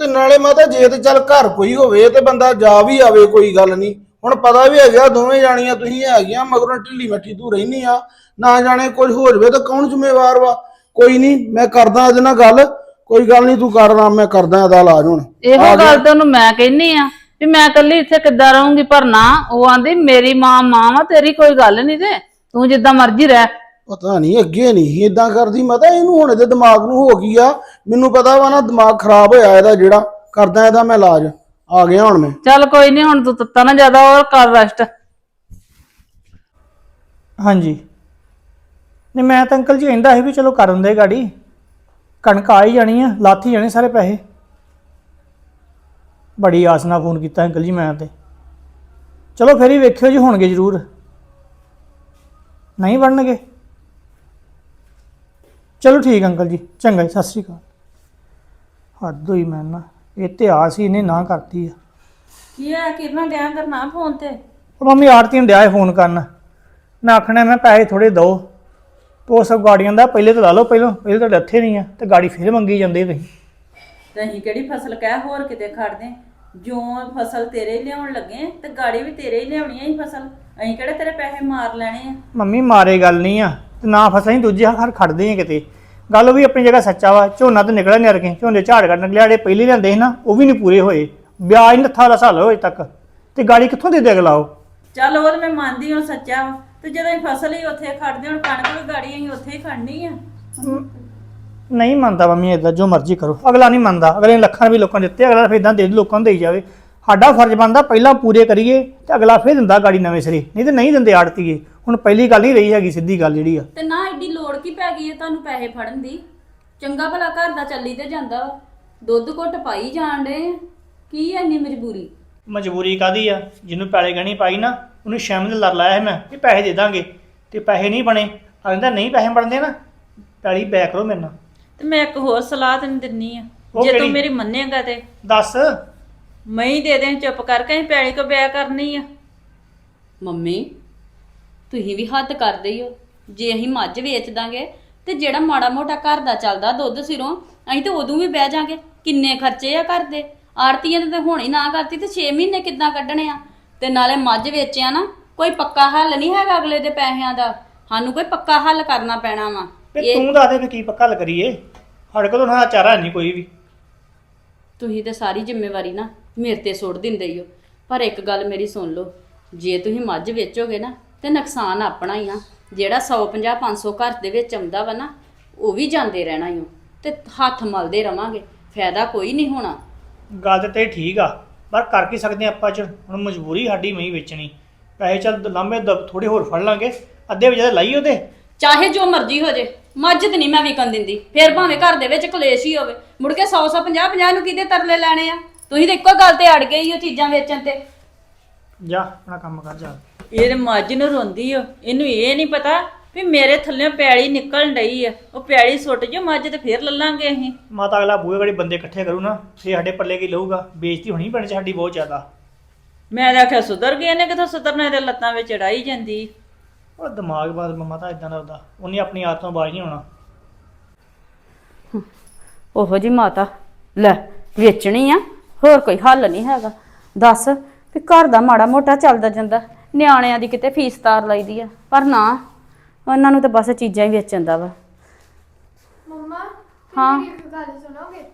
ਤੇ ਨਾਲੇ ਮਾਤਾ ਜੇ ਤੇ ਚੱਲ ਘਰ ਕੋਈ ਹੋਵੇ ਤੇ ਬੰਦਾ ਜਾ ਵੀ ਆਵੇ ਕੋਈ ਗੱਲ ਨਹੀਂ ਹੁਣ ਪਤਾ ਵੀ ਹੈਗਾ ਦੋਵੇਂ ਜਾਣੀਆਂ ਤੁਸੀਂ ਹੈਗੀਆਂ ਮਗਰੋਂ ਢਿੱਲੀ ਮੱਠੀ ਤੂੰ ਰਹਿਨੀ ਆ। ਨਾ ਜਾਣੇ ਕੁਝ ਹੋ ਜਵੇ ਤਾਂ ਕੌਣ ਜ਼ਿੰਮੇਵਾਰ ਵਾ? ਕੋਈ ਨਹੀਂ ਮੈਂ ਕਰਦਾ ਇਹਦੇ ਨਾਲ ਗੱਲ। ਕੋਈ ਗੱਲ ਨਹੀਂ ਤੂੰ ਕਰ ਆਰਾਮ ਮੈਂ ਕਰਦਾ ਇਹਦਾ ਇਲਾਜ ਹੁਣ। ਇਹੋ ਗੱਲ ਤੇ ਉਹਨੂੰ ਮੈਂ ਕਹਿੰਨੀ ਆ। ਵੀ ਮੈਂ ਇਕੱਲੀ ਇੱਥੇ ਕਿੱਦਾਂ ਰਹੂੰਗੀ ਪਰ ਨਾ ਉਹ ਆਂਦੀ ਮੇਰੀ ਮਾਂ ਮਾਂ ਵਾ ਤੇਰੀ ਕੋਈ ਗੱਲ ਨਹੀਂ ਤੇ ਤੂੰ ਜਿੱਦਾਂ ਮਰਜ਼ੀ ਰਹਿ। ਪਤਾ ਨਹੀਂ ਅੱਗੇ ਨਹੀਂ ਇਦਾਂ ਕਰਦੀ। ਮੈਂ ਤਾਂ ਇਹਨੂੰ ਹੁਣ ਇਹਦੇ ਦਿਮਾਗ ਨੂੰ ਹੋ ਗਈ ਆ। ਮੈਨੂੰ ਪਤਾ ਵਾ ਨਾ ਦਿਮਾਗ ਖਰਾਬ ਹੋਇਆ ਇਹਦਾ ਜਿਹੜਾ। ਕਰਦਾ ਇਹਦਾ ਮੈਂ ਇਲਾਜ। ਆ ਗਿਆ ਹੁਣ ਮੈਂ। ਚੱਲ ਕੋਈ ਨਹੀਂ ਹੁਣ ਤੂੰ ਤੱਤਾ ਨਾ ਜ਼ਿਆਦਾ ਹੋਰ ਕਰ ਰੈਸਟ ਹਾਂਜੀ। ਨਹੀਂ ਮੈਂ ਤਾਂ ਅੰਕਲ ਜੀ ਕਹਿੰਦਾ ਸੀ ਵੀ ਚਲੋ ਕਰਨ ਦੇ ਗਾੜੀ। ਕਣਕ ਆ ਹੀ ਜਾਣੀ ਆ ਲਾਥੀ ਜਾਣੇ ਸਾਰੇ ਪੈਸੇ। ਬੜੀ ਆਸ ਨਾਲ ਫੋਨ ਕੀਤਾ ਅੰਕਲ ਜੀ ਮੈਂ ਤੇ। ਚਲੋ ਫਿਰ ਹੀ ਵੇਖਿਓ ਜੀ ਹੋਣਗੇ ਜ਼ਰੂਰ। ਨਹੀਂ ਬਣਨਗੇ। ਚਲੋ ਠੀਕ ਅੰਕਲ ਜੀ ਚੰਗਾ ਜੀ ਸਤਿ ਸ਼੍ਰੀ ਅਕਾਲ। ਹੱਦ ਹੋਈ ਮੈਂ ਨਾ ਇਹ ਤੇ ਆਸ ਹੀ ਇਹਨੇ ਨਾ ਕਰਤੀ ਆ। ਕੀ ਆ ਕਿਰਨਾ ਡਿਆ ਕਰਨਾ ਫੋਨ ਤੇ? ਉਹ ਮੰਮੀ ਆਰਤੀ ਨੂੰ ਡਿਆ ਫੋਨ ਕਰਨ। ਮੈਂ ਆਖਣਾ ਮੈਂ ਪੈਸੇ ਥੋੜੇ ਦੋ। ਉਹ ਸਭ ਗਾੜੀਆਂ ਦਾ ਪਹਿਲੇ ਤਾਂ ਲਾ ਲਓ ਪਹਿਲਾਂ ਪਹਿਲੇ ਤਾਂ ਇੱਥੇ ਨਹੀਂ ਆ ਤੇ ਗਾੜੀ ਫਿਰ ਮੰਗੀ ਜਾਂਦੇ ਤੁਸੀਂ। ਤੇ ਅਸੀਂ ਕਿਹੜੀ ਫਸਲ ਕਹਿ ਹੋਰ ਕਿਤੇ ਖੜਦੇ। ਜੋ ਫਸਲ ਤੇਰੇ ਹੀ ਲਿਆਉਣ ਲੱਗੇ ਤੇ ਗਾੜੀ ਵੀ ਤੇਰੇ ਹੀ ਲਿਆਉਣੀ ਹੀ ਫਸਲ? ਅਸੀਂ ਕਿਹੜੇ ਤੇਰੇ ਪੈਸੇ ਮਾਰ ਲੈਣੇ ਆ? ਮੰਮੀ ਮਾਰੇ ਗੱਲ ਨਹੀਂ ਆ। ਤੇ ਨਾ ਫਸਾਂ ਹੀ ਦੂਜੇ ਹਰ ਖੜਦੇ ਆ ਕਿਤੇ। ਗੱਲ ਉਹ ਵੀ ਆਪਣੀ ਜਗ੍ਹਾ ਸੱਚਾ ਵਾ ਝੋਨਾ ਤਾਂ ਨਿਕਲਿਆ ਨਹੀਂ ਅਰਗੇ ਝੋਨੇ ਝਾੜ ਕੱਢਣ ਨਿਕਲਿਆ ਜਿਹੜੇ ਪਹਿਲੇ ਲਿਆਂਦੇ ਸੀ ਨਾ ਉਹ ਵੀ ਨਹੀਂ ਪੂਰੇ ਹੋਏ। ਵਿਆਜ ਲੱਥਾ ਵਾਲਾ ਸਾਲ ਹੋਏ ਤੱਕ। ਤੇ ਗਾੜੀ ਕਿੱਥੋਂ ਦੇ ਦੇ ਅਗਲਾ ਉਹ ਚੱਲ ਉਹ ਤੇ ਮੈਂ ਮੰਨਦੀ ਹਾਂ ਸੱਚਾ ਵਾ। ਤੇ ਜਦੋਂ ਅਸੀਂ ਫਸਲ ਹੀ ਉੱਥੇ ਖੜਦੇ ਹੁਣ ਕਣਕ ਵੀ ਗਾੜੀ ਅਸੀਂ ਉੱਥੇ ਹੀ ਖੜਨੀ ਆ। ਨਹੀਂ ਮੰਨਦਾ ਮੰਮੀ ਇਦਾਂ ਜੋ ਮਰਜ਼ੀ ਕਰੋ। ਅਗਲਾ ਨਹੀਂ ਮੰਨਦਾ। ਅਗਲੇ ਨੇ ਲੱਖਾਂ ਵੀ ਲੋਕਾਂ ਦਿੱਤੇ ਅਗਲਾ ਫਿਰ ਇਦਾਂ ਦੇ ਲੋਕਾਂ ਨੂੰ ਦੇਈ ਜਾਵੇ। ਸਾਡਾ ਫਰਜ਼ ਬਣਦਾ ਪਹਿਲਾਂ ਪੂਰੇ ਕਰੀਏ ਤੇ ਅਗਲਾ ਫਿਰ ਦਿੰਦਾ ਗਾੜੀ ਨਵੇਂ ਸਿਰੇ। ਨਹੀਂ ਤੇ ਨਹੀਂ ਦਿੰਦੇ ਆੜਤੀਏ। ਹੁਣ ਪਹਿਲੀ ਗੱਲ ਨਹੀਂ ਰਹੀ ਹੈਗੀ ਸਿੱਧੀ ਗੱਲ ਜਿਹੜੀ ਆ। ਤੇ ਨਾ ਐਡੀ ਲੋੜ ਕੀ ਪੈ ਗਈ ਹੈ ਤੁਹਾਨੂੰ ਪੈਸੇ ਫੜਨ ਦੀ? ਚੰਗਾ ਭਲਾ ਘਰ ਦਾ ਚੱਲੀ ਤੇ ਜਾਂਦਾ ਵਾ। ਦੁੱਧ ਘੁੱਟ ਪਾਈ ਜਾਣ ਡੇ ਕੀ ਐ ਇੰਨੀ ਮਜਬੂਰੀ? ਮਜਬੂਰੀ ਕਾਦੀ ਆ? ਜਿਹਨੂੰ ਪੈਲੇ ਗਹਿਣੀ ਪਾਈ ਨਾ ਉਹਨੂੰ ਸ਼ਾਮਿਲ ਲੜ ਲਾਇਆ ਸੀ ਮੈਂ ਕਿ ਪੈਸੇ ਦੇ ਦਾਂਗੇ। ਤੇ ਪੈਸੇ ਨਹੀਂ ਬਣੇ। ਕਹਿੰਦਾ ਨਹੀਂ ਪੈਸੇ ਬਣਦੇ ਨਾ। ਪੈਲੀ ਬੈ ਕਰੋ ਮੇਰੇ ਨਾਲ। ਤੇ ਮੈਂ ਇੱਕ ਹੋਰ ਸਲਾਹ ਤੈਨੂੰ ਦਿੰਨੀ ਆ। ਉਹ ਜੇ ਤੂੰ ਕਿਹੜੀ? ਮੇਰੀ ਮੰਨੇਗਾ ਤੇ। ਦੱਸ। ਮੈਂ ਹੀ ਦੇ ਦੇ ਚੁੱਪ ਕਰਕੇ ਅਸੀਂ ਪੈਲੀ ਕੋ ਬਿਆ ਕਰਨੀ ਆ। ਮੰਮੀ ਤੁਸੀਂ ਵੀ ਹੱਦ ਕਰਦੇ ਹੀ ਹੋ ਜੇ ਅਸੀਂ ਮੱਝ ਵੇਚ ਦਾਂਗੇ ਤੇ ਜਿਹੜਾ ਮਾੜਾ ਮੋਟਾ ਘਰ ਦਾ ਚੱਲਦਾ ਦੁੱਧ ਸਿਰੋਂ ਅਸੀਂ ਤੇ ਉਦੋਂ ਵੀ ਬਹਿ ਜਾਾਂਗੇ। ਕਿੰਨੇ ਖਰਚੇ ਆ ਘਰ ਦੇ। ਆੜਤੀਆਂ ਨੇ ਤੇ ਹੁਣ ਹੀ ਨਾ ਕਰਤੀ ਤੇ 6 ਮਹੀਨੇ ਕਿੱਦਾਂ ਕੱਢਣੇ ਆ? ਤੇ ਨਾਲੇ ਮੱਝ ਵੇਚਿਆ ਨਾ ਕੋਈ ਪੱਕਾ ਹੱਲ ਨਹੀਂ ਹੈਗਾ ਅਗਲੇ ਦੇ ਪੈਸਿਆਂ ਦਾ। ਸਾਨੂੰ ਕੋਈ ਪੱਕਾ ਹੱਲ ਕਰਨਾ ਪੈਣਾ ਵਾ। ਤੇ ਤੂੰ ਦੱਸ ਦੇ ਵੀ ਕੀ ਪੱਕਾ ਲ ਕਰੀਏ। ਸਾਡੇ ਕੋਲ ਤਾਂ ਨਾ ਚਾਰਾ ਨਹੀਂ ਕੋਈ ਵੀ। ਤੁਸੀਂ ਤੇ ਸਾਰੀ ਜ਼ਿੰਮੇਵਾਰੀ ਨਾ ਮੇਰੇ ਤੇ ਸੁੱਟ ਦਿੰਦੇ ਹੀ ਹੋ ਪਰ ਇੱਕ ਗੱਲ ਮੇਰੀ ਸੁਣ ਲਓ ਜੇ ਤੁਸੀਂ ਮੱਝ ਵੇਚੋਗੇ ਨਾ ਤੇ ਨੁਕਸਾਨ ਆਪਣਾ ਹੀ ਆ। ਜਿਹੜਾ 150 500 ਘਰ ਦੇ ਵਿੱਚ ਆਉਂਦਾ ਵਾ ਨਾ ਉਹ ਵੀ ਜਾਂਦੇ ਰਹਿਣਾ ਹੀ ਤੇ ਹੱਥ ਮਲਦੇ ਰਵਾਂਗੇ ਫਾਇਦਾ ਕੋਈ ਨਹੀਂ ਹੋਣਾ। ਗੱਲ ਤੇ ਤੇਰੀ ਠੀਕ ਆ ਪਰ ਕਰ ਕੀ ਸਕਦੇ ਆਪਾਂ ਚ? ਹੁਣ ਮਜਬੂਰੀ ਸਾਡੀ ਮਹੀਂ ਵੇਚਣੀ। ਪੈਸੇ ਚੱਲ ਲਾਂਬੇ ਥੋੜੇ ਹੋਰ ਫੜ ਲਾਂਗੇ ਅੱਧੇ ਵਜੇ ਲਾਈ ਉਹਦੇ। ਚਾਹੇ ਜੋ ਮਰਜ਼ੀ ਹੋ ਜੇ। ਮੱਝ ਤੇ ਨਹੀਂ ਮੈਂ ਵਿਕਣ ਦਿੰਦੀ। ਫੇਰ ਭਾਵੇਂ ਘਰ ਦੇ ਵਿੱਚ ਕਲੇਸ਼ ਹੀ ਹੋਵੇ। ਮੁੜ ਕੇ 100 100 50 50 ਨੂੰ ਕਿਹਦੇ ਤਰਲੇ ਲੈਣੇ ਆ? ਤੁਸੀਂ ਤਾਂ ਇੱਕੋ ਗੱਲ ਤੇ ਅੜ ਗਏ ਹੀ ਉਹ ਚੀਜ਼ਾਂ ਵੇਚਣ ਤੇ। ਜਾ ਆਪਣਾ ਕੰਮ ਕਰ ਜਾ। ਇਹ ਤੇ ਮੱਝ ਨੂੰ ਰੋਂਦੀ ਓ। ਇਹਨੂੰ ਇਹ ਨਹੀਂ ਪਤਾ ਵੀ ਮੇਰੇ ਥੱਲੇ ਪੈਲੀ ਨਿਕਲਣ ਡਈ ਆ। ਉਹ ਪੈਲੀ ਸੁੱਟ ਜੋ ਮੱਝ ਤੇ ਫੇਰ ਲੱਲਾਂਗੇ ਅਸੀਂ। ਮਾਤਾ ਅਗਲਾ ਬੂਹੇ ਗੜੀ ਬੰਦੇ ਇਕੱਠੇ ਕਰੂ ਨਾ ਫੇ ਸਾਡੇ ਪੱਲੇ ਕੀ ਲਊਗਾ? ਬੇਇੱਜ਼ਤੀ ਹੋਣੀ 'ਚ ਸਾਡੀ ਬਹੁਤ ਜ਼ਿਆਦਾ। ਮੈਂ ਤਾਂ ਆਖਿਆ ਸੁਧਰ ਗਏ ਨੇ ਕਿਥੋਂ ਸੁਧਰਨਾ ਇਹਦੇ ਲੱਤਾਂ ਵਿੱਚ ਚੜਾਈ ਜਾਂਦੀ। ਉਹ ਦਿਮਾਗ ਬਾਦ ਮਾਤਾ ਇਦਾਂ ਦਾ ਉਹਦਾ ਉਹਨੇ ਆਪਣੀ ਆਦਤ ਤੋਂ ਬਾਜ ਨਹੀਂ ਆਉਣਾ ਉਹੋ ਜੀ ਮਾਤਾ ਲੈ ਵੇਚਣੀ ਆ ਹੋਰ ਕੋਈ ਹੱਲ ਨਹੀਂ ਹੈਗਾ। ਦੱਸ ਵੀ ਘਰ ਦਾ ਮਾੜਾ ਮੋਟਾ ਚੱਲਦਾ ਜਾਂਦਾ ਨਿਆਣਿਆਂ ਦੀ ਕਿਤੇ ਫੀਸ ਤਾਰ ਲਈਦੀ ਆ ਪਰ ਨਾ ਉਹਨਾਂ ਨੂੰ ਤਾਂ ਬਸ ਚੀਜ਼ਾਂ ਹੀ ਵੇਚਣ ਦਾ ਵਾ। ਮੰਮਾ ਹਾਂ। ਮੇਰੀ ਇੱਕ ਗੱਲ ਸੁਣੋਗੇ?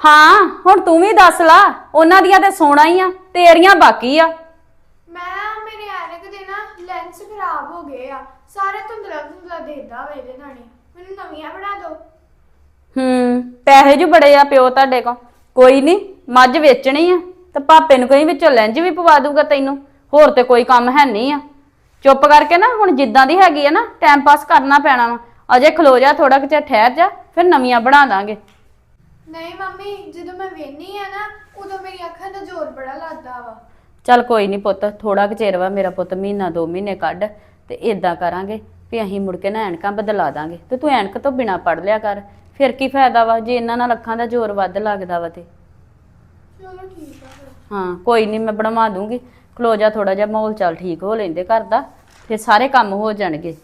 ਹਾਂ ਹੁਣ ਤੂੰ ਵੀ ਦੱਸ ਲਾ ਉਹਨਾਂ ਦੀਆਂ ਤੇ ਸੋਣਾ ਹੀ ਆ ਤੇਰੀਆਂ ਬਾਕੀ ਆ। ਮੈਂ ਲੈਂਸ ਖਰਾਬ ਹੋ ਗਏ ਆ ਸਾਰੇ ਧੁੰਦਲਾ ਧੁੰਦਲਾ ਦੇਖਦਾ ਵਾ ਇਹਦੇ ਹੀ। ਮੈਨੂੰ ਨਵੀਆਂ ਬਣਾ ਦਿਓ ਹੂੰ ਪੈਸੇ ਜੂ ਬੜੇ ਆ ਪਿਓ ਤੁਹਾਡੇ ਕੋ ਕੋਈ ਨਹੀਂ ਮੱਝ ਵੇਚਣੀ ਆ ਤੇ ਪਾਪੇ ਨੂੰ ਕਹੀਂ ਵਿੱਚੋਂ ਲੈਂਜ ਵੀ ਪਵਾ ਦੂਗਾ ਤੈਨੂੰ। ਹੋਰ ਤੇ ਕੋਈ ਕੰਮ ਹੈ ਨਹੀਂ ਆ। ਚੁੱਪ ਕਰਕੇ ਨਾ ਹੁਣ ਜਿੱਦਾਂ ਦੀ ਹੈਗੀ ਆ ਨਾ ਟਾਈਮ ਪਾਸ ਕਰਨਾ ਪੈਣਾ ਵਾ। ਅਜੇ ਖਲੋ ਜਾ ਥੋੜਾ ਕੁ ਚਿਰ ਠਹਿਰ ਜਾ ਫਿਰ ਨਵੀਆਂ ਬਣਾ ਦਾਂਗੇ। ਨਹੀਂ ਮੰਮੀ ਜਦੋਂ ਮੈਂ ਵੇਹਨੀ ਆ ਨਾ ਉਦੋਂ ਮੇਰੀ ਅੱਖਾਂ ਦਾ ਜ਼ੋਰ ਬੜਾ ਲੱਗਦਾ ਵਾ। ਚੱਲ ਕੋਈ ਨਹੀਂ ਪੁੱਤ ਥੋੜਾ ਕੁ ਚਿਰ ਵਾ ਮੇਰਾ ਪੁੱਤ ਮਹੀਨਾ ਦੋ ਮਹੀਨੇ ਕੱਢ ਤੇ ਇਦਾਂ ਕਰਾਂਗੇ ਵੀ ਅਸੀਂ ਮੁੜ ਕੇ ਨਾ ਐਨਕਾਂ ਬਦਲਾ ਦਾਂਗੇ ਤੇ ਤੂੰ ਐਨਕ ਤੋਂ ਬਿਨਾ ਪੜ ਲਿਆ ਕਰ। ਫਿਰ ਕੀ ਫਾਇਦਾ ਵਾ ਜੇ ਇਹਨਾਂ ਨਾਲ ਅੱਖਾਂ ਦਾ ਜ਼ੋਰ ਵੱਧ ਲੱਗਦਾ ਵਾ ਤੇ। ਚਲੋ ਠੀਕ ਆ ਫਿਰ। ਹਾਂ ਕੋਈ ਨਹੀਂ ਮੈਂ ਬਣਵਾ ਦੂੰਗੀ। ਖਲੋ ਜਾ ਥੋੜਾ ਜਿਹਾ ਮਾਹੌਲ ਚੱਲ ਠੀਕ ਹੋ ਲੈਂਦੇ ਘਰ ਦਾ ਫਿਰ ਸਾਰੇ ਕੰਮ ਹੋ ਜਾਣਗੇ।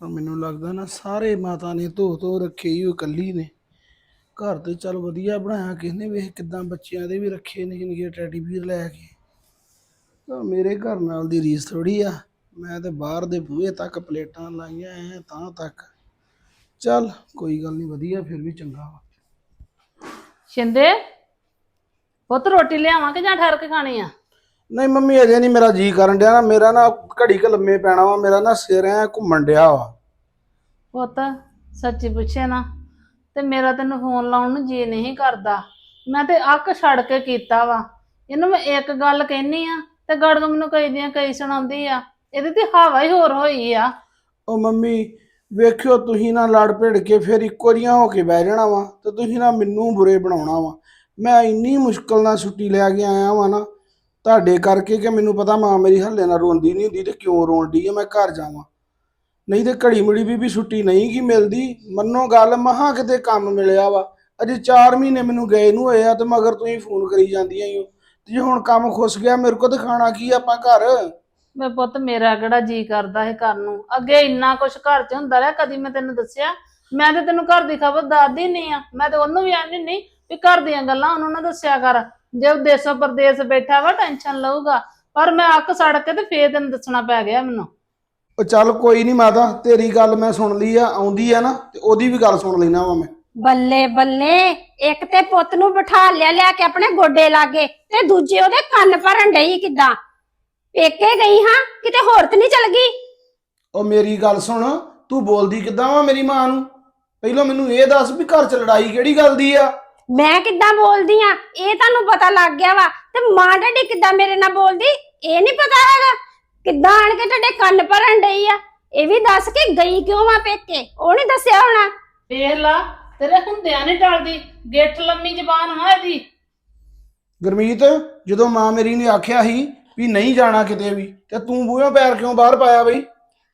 ਪਰ ਮੈਨੂੰ ਲੱਗਦਾ ਨਾ ਸਾਰੇ ਮਾਤਾ ਨੇ ਧੋ ਧੋ ਰੱਖੇ ਹੀ ਉਹ ਇਕੱਲੀ ਨੇ। ਘਰ ਤੇ ਚੱਲ ਵਧੀਆ ਬਣਾਇਆ ਕਿਸ ਨੇ ਵੇਖ ਕਿਦਾਂ ਬੱਚਿਆਂ ਦੇ ਵੀ ਰੱਖੇ ਨਿੱਕੇ ਨਿੱਕੇ ਟੈਡੀ ਵੀਰ ਲੈ ਕੇ। ਤਾਂ ਮੇਰੇ ਘਰ ਨਾਲ ਦੀ ਰੀਸ ਥੋੜੀ ਆ ਮੈਂ ਤੇ ਬਾਹਰ ਦੇ ਬੂਹੇ ਤੱਕ ਪਲੇਟਾਂ ਲਾਈਆਂ ਐ ਤਾਂ ਤੱਕ। ਚੱਲ ਕੋਈ ਗੱਲ ਨਹੀਂ ਵਧੀਆ ਫਿਰ ਵੀ ਚੰਗਾ ਵਾ। ਸ਼ਿੰਦੇ ਪੁੱਤ ਰੋਟੀ ਲਿਆਵਾਂ ਕਿ ਜਾਂ ਠਹਿਰ ਕੇ ਖਾਣੀ ਆ? ਨਹੀਂ ਮੰਮੀ ਅਜੇ ਨਹੀਂ ਮੇਰਾ ਜੀ ਕਰਨ ਡਿਆ ਨਾ ਮੇਰਾ ਨਾ ਘੜੀ ਕ ਲੰਮੇ ਪੈਣਾ ਵਾ ਮੇਰਾ ਨਾ ਸਿਰ ਐ ਘੁੰਮਣ ਡਿਆ ਵਾ। ਪੁੱਤ ਸੱਚੀ ਪੁੱਛੇ ਨਾ ਤੇ ਮੇਰਾ ਤੈਨੂੰ ਫੋਨ ਲਾਉਣ ਨੂੰ ਜੀ ਨਹੀਂ ਕਰਦਾ। ਮੈਂ ਤੇ ਅੱਕ ਛੱਡ ਕੇ ਕੀਤਾ ਵਾ। ਇਹਨੂੰ ਮੈਂ ਇੱਕ ਗੱਲ ਕਹਿਨੀ ਆ ਤੇ ਗੜਗ ਮੈਨੂੰ ਕਈ ਦੀਆਂ ਕਈ ਸੁਣਾਉਂਦੀ ਆ। ਇਹਦੀ ਤੇ ਹਵਾ ਹੀ ਹੋਰ ਹੋਈ ਆ। ਉਹ ਮੰਮੀ, ਵੇਖਿਓ ਤੁਸੀਂ ਨਾ ਲੜ ਭਿੜ ਕੇ ਫਿਰ ਇੱਕੋ ਜਿਹੀਆਂ ਹੋ ਕੇ ਬਹਿ ਜਾਣਾ ਵਾ ਤੇ ਤੁਸੀਂ ਨਾ ਮੈਨੂੰ ਬੁਰੇ ਬਣਾਉਣਾ ਵਾ। ਮੈਂ ਇੰਨੀ ਮੁਸ਼ਕਲ ਨਾਲ ਛੁੱਟੀ ਲੈ ਕੇ ਆਇਆ ਵਾ ਨਾ, ਤੁਹਾਡੇ ਕਰਕੇ ਕਿ ਮੈਨੂੰ ਪਤਾ ਮਾਂ ਮੇਰੀ ਹੱਲੇ ਨਾਲ ਰੋਂਦੀ ਨਹੀਂ ਹੁੰਦੀ ਤੇ ਕਿਉਂ ਰੋਣ ਆ? ਮੈਂ ਘਰ ਜਾਵਾਂ। ਨਹੀਂ ਤੇ ਘੜੀ ਮੁੜੀ ਵੀ ਛੁੱਟੀ ਨਹੀਂ ਕੀ ਮਿਲਦੀ। ਮੰਨੋ ਗੱਲ, ਮਹਾ ਕਿਤੇ ਕੰਮ ਮਿਲਿਆ ਵਾ। ਅਜੇ 4 ਮਹੀਨੇ ਮੈਨੂੰ ਗਏ ਨੂੰ ਹੋਏ ਆ ਤੇ ਮਗਰ ਤੁਸੀਂ ਫੋਨ ਕਰੀ ਜਾਂਦੀਆਂ ਹੀ ਹੋ ਤੇ ਜੇ ਹੁਣ ਕੰਮ ਖੁੱਸ ਗਿਆ, ਮੇਰੇ ਕੋਲ ਤੇ ਖਾਣਾ ਕੀ ਆ ਆਪਾਂ ਘਰ? ਮੈਂ ਪੁੱਤ, ਮੇਰਾ ਕਿਹੜਾ ਜੀ ਕਰਦਾ ਹੈ ਕਰਨ ਨੂੰ? ਅੱਗੇ ਇੰਨਾ ਕੁਛ ਘਰ 'ਚ ਹੁੰਦਾ ਰਿਹਾ, ਕਦੀ ਮੈਂ ਤੈਨੂੰ ਦੱਸਿਆ? ਮੈਂ ਤੇ ਤੈਨੂੰ ਘਰ ਦੀ ਖਬਰ ਦੱਸਦੀ ਨਹੀਂ ਆ। ਮੈਂ ਤੇ ਉਹਨੂੰ ਵੀ ਆਨੀ ਨਹੀਂ ਵੀ ਘਰ ਦੀਆਂ ਗੱਲਾਂ ਉਹਨੂੰ ਨਾ ਦੱਸਿਆ ਕਰ। ਜੇ ਉਹ ਦੇਸੋ ਪਰਦੇਸ ਬੈਠਾ ਵਾ, ਟੈਨਸ਼ਨ ਲਊਗਾ। ਪਰ ਮੈਂ ਅੱਕ ਸੜ ਕੇ ਤੇ ਫੇਰ ਤੈਨੂੰ ਦੱਸਣਾ ਪੈ ਗਿਆ ਮੈਨੂੰ। ਉਹ ਚੱਲ ਕੋਈ ਨਹੀਂ ਮਾਤਾ ਤੇਰੀ ਗੱਲ ਮੈਂ ਸੁਣ ਲਈ ਆ ਆਉਂਦੀ ਆ ਨਾ ਤੇ ਉਹਦੀ ਵੀ ਗੱਲ ਸੁਣ ਲੈਣਾ ਵਾ ਮੈਂ। ਬੱਲੇ ਬੱਲੇ ਇੱਕ ਤੇ ਪੁੱਤ ਨੂੰ ਬਿਠਾ ਲਿਆ ਲਿਆ ਕੇ ਆਪਣੇ ਗੋਡੇ ਲਾਗੇ ਤੇ ਦੂਜੇ ਉਹਦੇ ਕੰਨ ਭਰਨ ਡਈ ਕਿਦਾਂ? ਪੇਕੇ ਗਈ ਹਾਂ ਕਿਤੇ ਹੋਰ ਤੇ ਨਹੀਂ ਚਲ ਗਈ? ਉਹ ਮੇਰੀ ਗੱਲ ਸੁਣ ਤੂੰ ਬੋਲਦੀ ਕਿੱਦਾਂ ਵਾ ਮੇਰੀ ਮਾਂ ਨੂੰ? ਪਹਿਲਾਂ ਮੈਨੂੰ ਇਹ ਦੱਸ ਵੀ ਘਰ 'ਚ ਲੜਾਈ ਕਿਹੜੀ ਗੱਲ ਦੀ ਆ? ਮੈਂ ਕਿੱਦਾਂ ਬੋਲਦੀ ਆ? ਇਹ ਤੁਹਾਨੂੰ ਪਤਾ ਲੱਗ ਗਿਆ ਵਾ ਤੇ ਮਾਂ ਤੁਹਾਡੀ ਕਿੱਦਾਂ ਮੇਰੇ ਨਾਲ ਬੋਲਦੀ? ਇਹ ਨਹੀਂ ਪਤਾ ਹੈਗਾ। ਕਿੱਦਾਂ ਆਣ ਕੇ ਤੁਹਾਡੇ ਕੰਨ ਭਰਨ ਡਈ ਆ? ਇਹ ਵੀ ਦੱਸ ਕੇ ਗਈ ਕਿਉਂ ਆ ਪੇਕੇ? ਉਹ ਨਹੀਂ ਦੱਸਿਆ ਹੋਣਾ। ਵੇਖ ਲਾ ਤੇਰੇ ਹੁੰਦਿਆਂ ਨਹੀਂ ਟਲਦੀ। ਗਿੱਠ ਲੰਮੀ ਜ਼ਬਾਨ ਹਾਂ ਇਹਦੀ। ਗੁਰਮੀਤ ਜਦੋਂ ਮਾਂ ਮੇਰੀ ਨੇ ਆਖਿਆ ਸੀ ਵੀ ਨਹੀਂ ਜਾਣਾ ਕਿਤੇ ਵੀ ਤੇ ਤੂੰ ਬੂਹੋਂ ਪੈਰ ਕਿਉਂ ਬਾਹਰ ਪਾਇਆ ਬਈ?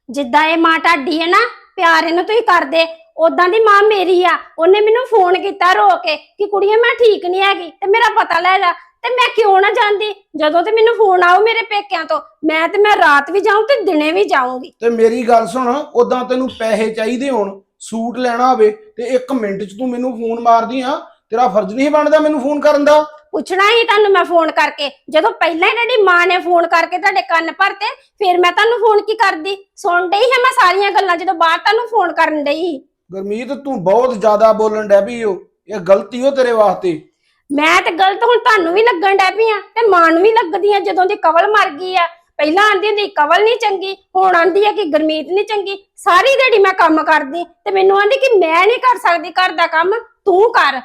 ਜਿੱਦਾਂ ਇਹ ਮਾਂ ਤੁਹਾਡੀ ਹੈ ਨਾ ਪਿਆਰ ਇਹਨੂੰ ਤੁਸੀਂ ਕਰਦੇ। ਉਦਾਂ ਦੀ ਮਾਂ ਮੇਰੀ ਆ। ਉਹਨੇ ਮੈਨੂੰ ਫੋਨ ਕੀਤਾ ਰੋ ਕੇ ਕਿ ਕੁੜੀਏ ਮੈਂ ਠੀਕ ਨਹੀਂ ਹੈਗੀ ਤੇ ਮੇਰਾ ਪਤਾ ਲੈ ਜਾ ਤੇ ਮੈਂ ਕਿਉਂ ਨਾ ਜਾਂਦੀ? ਜਦੋਂ ਤੇ ਮੈਨੂੰ ਫੋਨ ਆਉ ਮੇਰੇ ਪੇਕਿਆਂ ਤੋਂ ਮੈਂ ਤੇ ਮੈਂ ਰਾਤ ਵੀ ਜਾਊਂ ਤੇ ਦਿਨੇ ਵੀ ਜਾਊਂਗੀ। ਤੇ ਮੇਰੀ ਗੱਲ ਸੁਣ ਉਦਾਂ ਤੈਨੂੰ ਪੈਸੇ ਚਾਹੀਦੇ ਹੋਣ ਸੂਟ ਲੈਣਾ ਹੋਵੇ ਤੇ 1 ਮਿੰਟ 'ਚ ਤੂੰ ਮੈਨੂੰ ਫੋਨ ਮਾਰਦੀ ਆ ਤੇਰਾ ਫਰਜ਼ ਨਹੀਂ ਬਣਦਾ ਮੈਨੂੰ ਫੋਨ ਕਰਨ ਦਾ। ਪੁੱਛਣਾ ਹੀ ਤੁਹਾਨੂੰ ਮੈਂ ਫੋਨ ਕਰਕੇ। ਜਦੋਂ ਪਹਿਲਾਂ ਹੀ ਤੁਹਾਡੀ ਮਾਂ ਨੇ ਫੋਨ ਕਰਕੇ ਤੁਹਾਡੇ ਕੰਨ ਭਰਤੇ ਫਿਰ ਮੈਂ ਤੁਹਾਨੂੰ ਫੋਨ ਕੀ ਕਰਦੀ? ਸੁਣ ਡਈ ਹੈ ਮੈਂ ਸਾਰੀਆਂ ਗੱਲਾਂ ਜਦੋਂ ਬਾਅਦ ਤੁਹਾਨੂੰ ਫੋਨ ਕਰਨ ਡਈ ਗੁਰਮੀਤ ਤੂੰ ਬਹੁਤ ਜ਼ਿਆਦਾ ਬੋਲਣ ਡੈ ਪਈ ਓ। ਇਹ ਗਲਤੀ ਓ ਤੇਰੇ ਵਾਸਤੇ। ਮੈਂ ਤੇ ਗਲਤ ਹੁਣ ਤੁਹਾਨੂੰ ਵੀ ਲੱਗਣ ਡੈ ਪਈ ਆ ਤੇ ਮਾਂ ਨੂੰ ਵੀ ਲੱਗਦੀ ਆ ਜਦੋਂ ਦੀ ਕਵਲ ਮਰ ਗਈ ਆ। ਪਹਿਲਾਂ ਆਂਦੀ ਹੁੰਦੀ ਕਵਲ ਨਹੀਂ ਚੰਗੀ ਹੁਣ ਆਂਦੀ ਆ ਕਿ ਗਰਮੀਤ ਨਹੀਂ ਚੰਗੀ। ਸਾਰੀ ਦਿਹਾੜੀ ਮੈਂ ਕੰਮ ਕਰਦੀ ਤੇ ਮੈਨੂੰ ਆਂਦੀ ਕਿ ਮੈਂ ਨਹੀਂ ਕਰ ਸਕਦੀ ਘਰ ਦਾ ਕੰਮ ਤੂੰ ਕਰ।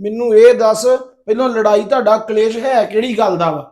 ਮੈਨੂੰ ਇਹ ਦੱਸ ਪਹਿਲਾਂ ਲੜਾਈ ਤੁਹਾਡਾ ਕਲੇਸ਼ ਹੈ ਕਿਹੜੀ ਗੱਲ ਦਾ ਵਾ?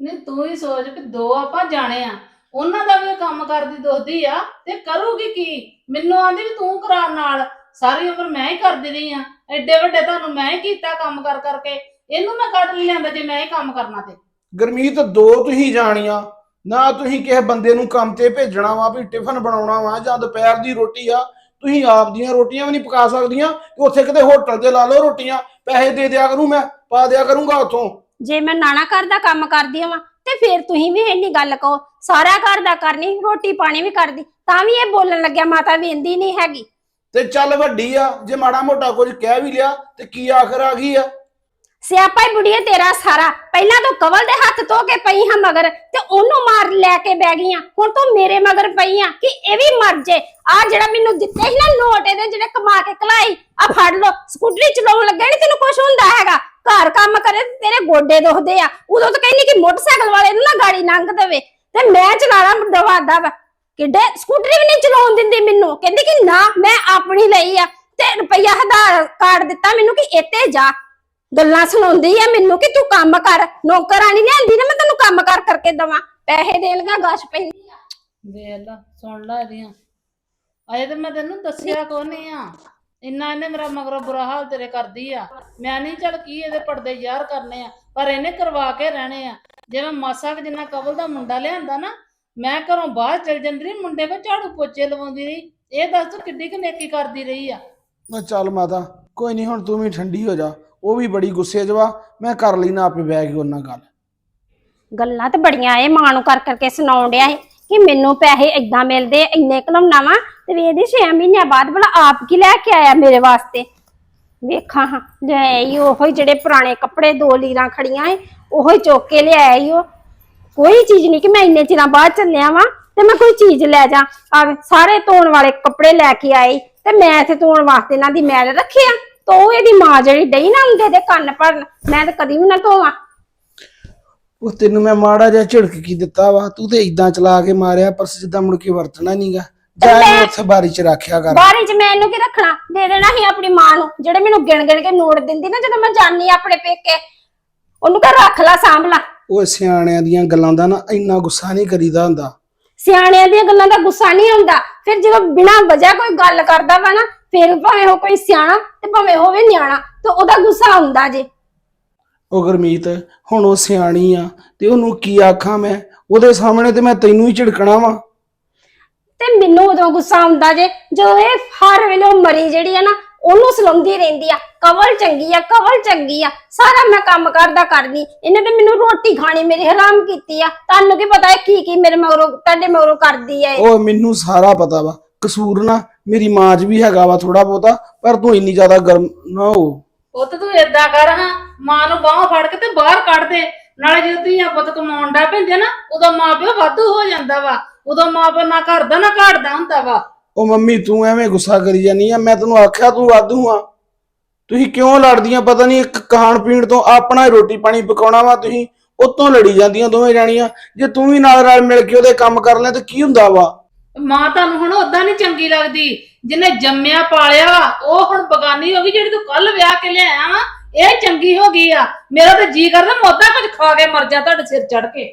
ਨਹੀਂ ਤੂੰ ਹੀ ਸੋਚ ਵੀ ਦੋ ਆਪਾਂ ਜਾਣੇ ਆ। ਉਹਨਾਂ ਦਾ ਵੀ ਕੰਮ ਕਰਦੀ ਦੋਸਦੀ ਆ ਤੇ ਕਰੂਗੀ ਕੀ? ਮੈਨੂੰ ਆਂਦੀ ਵੀ ਤੂੰ ਕਰਾ ਨਾਲ। ਸਾਰੀ ਉਮਰ ਮੈਂ ਹੀ ਕਰਦੀ ਰਹੀ ਆ। ਐਡੇ ਵੱਡੇ ਤੁਹਾਨੂੰ ਮੈਂ ਹੀ ਕੀਤਾ ਕੰਮ ਕਰ ਕਰਕੇ। ਇਹਨੂੰ ਮੈਂ ਕੱਢ ਲਿਆਂਦਾ ਜੇ ਮੈਂ ਹੀ ਕੰਮ ਕਰਨਾ ਤੇ। ਗੁਰਮੀਤ ਦੋ ਤੁਸੀਂ ਜਾਣੀਆਂ। ਨਾ ਤੁਸੀਂ ਕਿਸੇ ਬੰਦੇ ਨੂੰ ਕੰਮ ਤੇ ਭੇਜਣਾ ਵਾ ਵੀ ਟਿਫਨ ਬਣਾਉਣਾ ਵਾ ਜਾਂ ਦੁਪਹਿਰ ਦੀ ਰੋਟੀ ਆ। ਤੁਸੀਂ ਆਪ ਦੀਆਂ ਰੋਟੀਆਂ ਵੀ ਨਹੀਂ ਪਕਾ ਸਕਦੀਆਂ। ਤੇ ਉੱਥੇ ਕਿਤੇ ਹੋਟਲ ਤੇ ਲਾ ਲਓ ਰੋਟੀਆਂ। ਪੈਸੇ ਦੇ ਦਿਆ ਕਰੂੰ ਮੈਂ ਪਾ ਦਿਆ ਕਰੂੰਗਾ ਉੱਥੋਂ। ਜੇ ਮੈਂ ਨਾਣਾ ਘਰ ਦਾ ਕੰਮ ਕਰਦੀ ਹਾਂ ਤੇ ਫਿਰ ਤੁਸੀਂ ਵੀ ਇੰਨੀ ਗੱਲ ਕਹੋ। ਸਾਰਾ ਘਰ ਦਾ ਕਰਨੀ ਰੋਟੀ ਪਾਣੀ ਵੀ ਕਰਦੀ। ਤਾਂ ਵੀ ਇਹ ਬੋਲਣ ਲੱਗਿਆ ਮਾਤਾ ਵੇਂਦੀ ਨਹੀਂ ਹੈਗੀ। ਤੇ ਚੱਲ ਵੱਡੀ ਆ, ਜੇ ਮਾੜਾ ਮੋਟਾ ਕੁਝ ਕਹਿ ਵੀ ਲਿਆ, ਤੇ ਕੀ ਆਖਰ ਆ ਗਈ ਆ? ਸਿਆਪਾ ਹੀ ਬੁੜੀਏ ਤੇਰਾ ਸਾਰਾ। ਪਹਿਲਾਂ ਤਾਂ ਕਵਲ ਦੇ ਹੱਥ ਧੋ ਕੇ ਪਈ ਹਾਂ ਮਗਰ, ਤੇ ਉਹਨੂੰ ਮਾਰ ਲੈ ਕੇ ਬਹਿ ਗਈਆਂ ਹੁਣ ਤੂੰ ਮੇਰੇ ਮਗਰ ਪਈ ਆ ਕਿ ਇਹ ਵੀ ਮਰ ਜੇ। ਆ ਜਿਹੜਾ ਮੈਨੂੰ ਦਿੱਤੇ ਸੀ ਨਾ ਨੋਟ ਇਹਦੇ ਜਿਹੜੇ ਕਮਾ ਕੇ ਕਲਾਈ ਆ ਫੜ ਲੋ ਸਕੂਟਰੀ ਚਲਾਉਣ ਲੱਗੇ ਨਹੀਂ ਤੈਨੂੰ ਕੁਝ ਹੁੰਦਾ ਹੈਗਾ? ਘਰ ਕੰਮ ਕਰੇ ਤੇ ਤੇਰੇ ਗੋਡੇ ਦੁਖਦੇ ਆ। ਉਦੋਂ ਤਾਂ ਕਹਿੰਦੀ ਕਿ ਮੋਟਰਸਾਈਕਲ ਵਾਲੇ ਨੂੰ ਨਾ ਗਾੜੀ ਲੰਘ ਦੇਵੇ। ਤੇ ਮੈਂ ਚਲਾਣਾ ਦਵਾਦਾ ਵਾ ਕਿੱਡੇ ਸਕੂਟਰੀ ਵੀ ਨਹੀਂ ਚਲਾਉਣ ਦਿੰਦੀ ਮੈਨੂੰ। ਕਹਿੰਦੀ ਕਿ ਨਾ, ਮੈਂ ਆਪਣੀ ਲਈ ਆ ਤੇ ਰੁਪਈਆ ਹਜ਼ਾਰ ਕਾਰਡ ਦਿੱਤਾ ਮੈਨੂੰ ਕਿ ਇੱਥੇ ਜਾ। ਗੱਲਾਂ ਸੁਣਾਉਂਦੀ ਆ ਮੈਨੂੰ ਕਿ ਤੂੰ ਕੰਮ ਕਰ ਨੌਕਰਾਨੀ ਲਿਆਂਦੀ ਨਾ ਮੈਂ ਤੈਨੂੰ ਕੰਮ ਕਰ ਕਰਕੇ ਦਵਾਂ। ਪੈਸੇ ਦੇਣ ਗਾਸ਼ ਪੈਂਦੀ ਆ। ਵੇਖ ਲਾ, ਸੁਣ ਲਾ ਇਹਦੀਆਂ। ਅਜੇ ਤੇ ਮੈਂ ਤੈਨੂੰ ਦੱਸਿਆ ਕੋ ਨਹੀਂ ਆ। ਇੰਨਾ ਇਹਨੇ ਮੇਰਾ ਮਗਰੋਂ ਬੁਰਾ ਹਾਲ ਤੇਰੇ ਕਰਦੀ ਆ। ਮੈਂ ਨਹੀਂ ਚੱਲ ਕੀ ਇਹਦੇ ਪਰਦੇ ਯਾਰ ਕਰਨੇ ਆ, ਪਰ ਇਹਨੇ ਕਰਵਾ ਕੇ ਰਹਿਣੇ ਆ। ਜੇ ਮੈਂ ਮਾਸਾ ਕੁ ਜਿੰਨਾ ਕਬਲ ਦਾ ਮੁੰਡਾ ਲਿਆਂਦਾ ਨਾ ਮੈਂ ਘਰੋਂ ਬਾਹਰ ਚਲ ਜਾਂਦੀ ਰਹੀ ਮੁੰਡੇ ਕੋ ਝਾੜੂ ਪੋਚੇ ਲਵਾਉਂਦੀ ਰਹੀ। ਇਹ ਦੱਸ ਤੂੰ ਕਿੱਡੀ ਕੁ ਨੇਕੀ ਕਰਦੀ ਰਹੀ ਆ? ਮੈਂ ਚੱਲ ਮਾਤਾ ਕੋਈ ਨਹੀਂ ਹੁਣ ਤੂੰ ਵੀ ਠੰਡੀ ਹੋ ਜਾ। ਉਹ ਵੀ ਬੜੀ ਗੁੱਸੇ 'ਚ ਵਾ ਮੈਂ ਕਰ ਲਈ ਨਾ ਆਪੇ ਬਹਿ ਕੇ ਉਹਨਾਂ ਗੱਲ। ਗੱਲਾਂ ਤੇ ਬੜੀਆਂ ਇਹ ਮਾਂ ਨੂੰ ਕਰ ਕਰਕੇ ਸੁਣਾਉਣ ਡਿਆ ਸੀ ਕਿ ਮੈਨੂੰ ਪੈਸੇ ਏਦਾਂ ਮਿਲਦੇ ਆ, ਇੰਨੇ ਕਲਮਨਾ ਵਾ ਤੇ ਵੀ ਇਹਦੇ 6 ਮਹੀਨਿਆਂ ਬਾਅਦ ਭਲਾ ਆਪ ਕੀ ਲੈ ਕੇ ਆਇਆ ਮੇਰੇ ਵਾਸਤੇ? ਵੇਖਾਂ ਹਾਂ ਲੈ ਉਹੋ ਹੀ ਜਿਹੜੇ ਪੁਰਾਣੇ ਕੱਪੜੇ ਦੋ ਲੀਰਾਂ ਖੜੀਆਂ ਏ ਉਹੋ ਹੀ ਚੁੱਕ ਕੇ ਲਿਆਇਆ ਈ ਉਹ। ਕੋਈ ਚੀਜ਼ ਨਹੀਂ ਕਿ ਮੈਂ ਇੰਨੇ ਚਿਰਾਂ ਬਾਅਦ ਚੱਲਿਆ ਵਾਂ ਤੇ ਮੈਂ ਕੋਈ ਚੀਜ਼ ਲੈ ਜਾ। ਆ ਸਾਰੇ ਧੋਣ ਵਾਲੇ ਕੱਪੜੇ ਲੈ ਕੇ ਆਏ ਤੇ ਮੈਂ ਇੱਥੇ ਧੋਣ ਵਾਸਤੇ ਇਹਨਾਂ ਦੀ ਮੈਲ ਰੱਖਿਆ। ਤੋ ਇਹਦੀ ਮਾਂ ਜਿਹੜੀ ਡਈ ਨਾ ਹੁੰਦੇ ਦੇ ਕੰਨ ਭਰਨ ਮੈਂ ਤਾਂ ਕਦੀ ਵੀ ਨਾ ਧੋਵਾਂ। ਉਹ ਤੈਨੂੰ ਮੈਂ ਮਾੜਾ ਜਿਹਾ ਝਿੜਕ ਕੀ ਦਿੱਤਾ ਵਾ? ਤੂੰ ਤੇ ਇਦਾਂ ਚਲਾ ਕੇ ਮਾਰਿਆ ਪਰਸ ਜਿੱਦਾਂ ਮੁੜ ਕੇ ਵਰਤਣਾ ਨਹੀਂਗਾ ਜਾ ਇਹਨੂੰ ਉੱਥੇ ਬਾਰੀ 'ਚ ਰੱਖਿਆ ਕਰ। ਬਾਰੀ ਚ ਮੈਂ ਇਹਨੂੰ ਕੀ ਰੱਖਣਾ? ਦੇ ਦੇਣਾ ਸੀ ਆਪਣੀ ਮਾਂ ਨੂੰ ਜਿਹੜੇ ਮੈਨੂੰ ਗਿਣ ਗਿਣ ਕੇ ਨੋਟ ਦਿੰਦੀ ਨਾ ਜਦੋਂ ਮੈਂ ਜਾਣੀ ਆਪਣੇ ਪੇਕੇ। ਉਹਨੂੰ ਕਹ ਰੱਖ ਲੈ ਸਾਂਭ ਲਾ। ਉਹ ਸਿਆਣਿਆਂ ਦੀਆਂ ਗੱਲਾਂ ਦਾ ਨਾ ਇੰਨਾ ਗੁੱਸਾ ਨਹੀਂ ਕਰੀਦਾ ਹੁੰਦਾ। ਸਿਆਣਿਆਂ ਦੀਆਂ ਗੱਲਾਂ ਦਾ ਗੁੱਸਾ ਨਹੀਂ ਆਉਂਦਾ ਫਿਰ ਜਦੋਂ ਬਿਨਾਂ ਵਜ੍ਹਾ ਕੋਈ ਗੱਲ ਕਰਦਾ ਵਾ ਨਾ ਫਿਰ ਭਾਵੇਂ ਉਹ ਕੋਈ ਸਿਆਣਾ ਤੇ ਭਾਵੇਂ ਹੋਵੇ ਨਿਆਣਾ ਤੇ ਉਹਦਾ ਗੁੱਸਾ ਆਉਂਦਾ ਜੇ। ਉਹ ਗੁਰਮੀਤ ਹੁਣ ਉਹ ਸਿਆਣੀ ਆ ਤੇ ਉਹਨੂੰ ਕੀ ਆਖਾਂ ਮੈਂ? ਉਹਦੇ ਸਾਹਮਣੇ ਤੇ ਮੈਂ ਤੈਨੂੰ ਹੀ ਝਿੜਕਣਾ ਵਾ। ਤੇ ਮੈਨੂੰ ਉਦੋਂ ਗੁੱਸਾ ਆਉਂਦਾ ਜੇ ਜਦੋਂ ਇਹ ਹਰ ਵੇਲੇ ਉਹ ਮਰੀ ਜਿਹੜੀ ਆ ਨਾ ਉਹਨੂੰ ਸਲਾਉਂਦੀ ਰਹਿੰਦੀ ਆ ਕਵਲ ਚੰਗੀ ਆ ਕਵਲ ਚੰਗੀ ਆ ਸਾਰਾ ਮੈਂ ਕੰਮ ਕਰਦਾ ਕਰਦੀ ਇਹਨੇ ਤੇ ਮੈਨੂੰ ਰੋਟੀ ਖਾਣੀ ਮੇਰੀ ਹਰਾਮ ਕੀਤੀ ਆ ਤੁਹਾਨੂੰ ਕੀ ਪਤਾ ਹੈ ਕੀ ਕੀ ਮੇਰੇ ਮਗਰੋਂ ਤੁਹਾਡੇ ਮਗਰੋਂ ਕਰਦੀ ਆ ਇਹ। ਉਹ ਮੈਨੂੰ ਸਾਰਾ ਪਤਾ ਵਾ ਕਸੂਰ ਨਾ ਮੇਰੀ ਮਾਂ 'ਚ ਵੀ ਹੈਗਾ ਵਾ ਥੋੜਾ ਬਹੁਤਾ ਪਰ ਤੂੰ ਇੰਨੀ ਜ਼ਿਆਦਾ ਗਰਮ ਨਾ ਹੋ। ਪੁੱਤ ਤੂੰ ਏਦਾਂ ਕਰ ਹਾਂ ਮਾਂ ਨੂੰ ਬਾਹਾਂ ਫੜ ਕੇ ਤੇ ਬਾਹਰ ਕੱਢ ਦੇ ਨਾਲੇ ਜਦੋਂ ਧੀਆਂ ਪੁੱਤ ਕਮਾਉਣ ਦਾ ਪੈਂਦੇ ਨਾ ਉਦੋਂ ਮਾਪਿਓ ਵਾਧੂ ਹੋ ਜਾਂਦਾ ਵਾ ਉਦੋਂ ਮਾਪਿਓ ਨਾ ਘਰ ਦਾ ਨਾ ਘਾਟਦਾ ਹੁੰਦਾ ਵਾ। ਉਹ ਮੰਮੀ ਤੂੰ ਐਵੇਂ ਗੁੱਸਾ ਕਰੀ ਜਾਨੀ ਆ ਮੈਂ ਤੈਨੂੰ ਆਖਿਆ ਤੂੰ ਵਾਧੂ ਆ। ਤੁਸੀਂ ਕਿਉਂ ਲੜਦੀਆਂ? ਪਤਾ ਨਹੀਂ ਇੱਕ ਖਾਣ ਪੀਣ ਤੋਂ ਆਪਣਾ ਰੋਟੀ ਪਾਣੀ ਪਕਾਉਣਾ ਵਾ ਤੁਸੀਂ ਉਤੋਂ ਲੜੀ ਜਾਂਦੀਆਂ ਦੋਵੇਂ ਜਾਣੀਆਂ। ਜੇ ਤੂੰ ਵੀ ਨਾਲ ਰਲ ਮਿਲ ਕੇ ਉਹਦੇ ਕੰਮ ਕਰ ਲੈ ਤਾਂ ਕੀ ਹੁੰਦਾ ਵਾ? ਮਾਂ ਤੁਹਾਨੂੰ ਹੁਣ ਉਦਾਂ ਨਹੀਂ ਚੰਗੀ ਲੱਗਦੀ ਜਿਹਨੇ ਜੰਮਿਆ ਪਾਲਿਆ ਵਾ, ਉਹ ਹੁਣ ਬਗਾਨੀ ਹੋ ਗਈ ਜਿਹੜੀ ਤੂੰ ਕੱਲ ਵਿਆਹ ਕੇ ਲਿਆਇਆ ਵਾ ਇਹ ਚੰਗੀ ਹੋ ਗਈ ਆ। ਮੇਰਾ ਤਾਂ ਜੀ ਕਰਦਾ ਮੋਦਾ ਕੁਝ ਖਾ ਕੇ ਮਰ ਜਾ ਤੁਹਾਡੇ ਸਿਰ ਚੜ ਕੇ।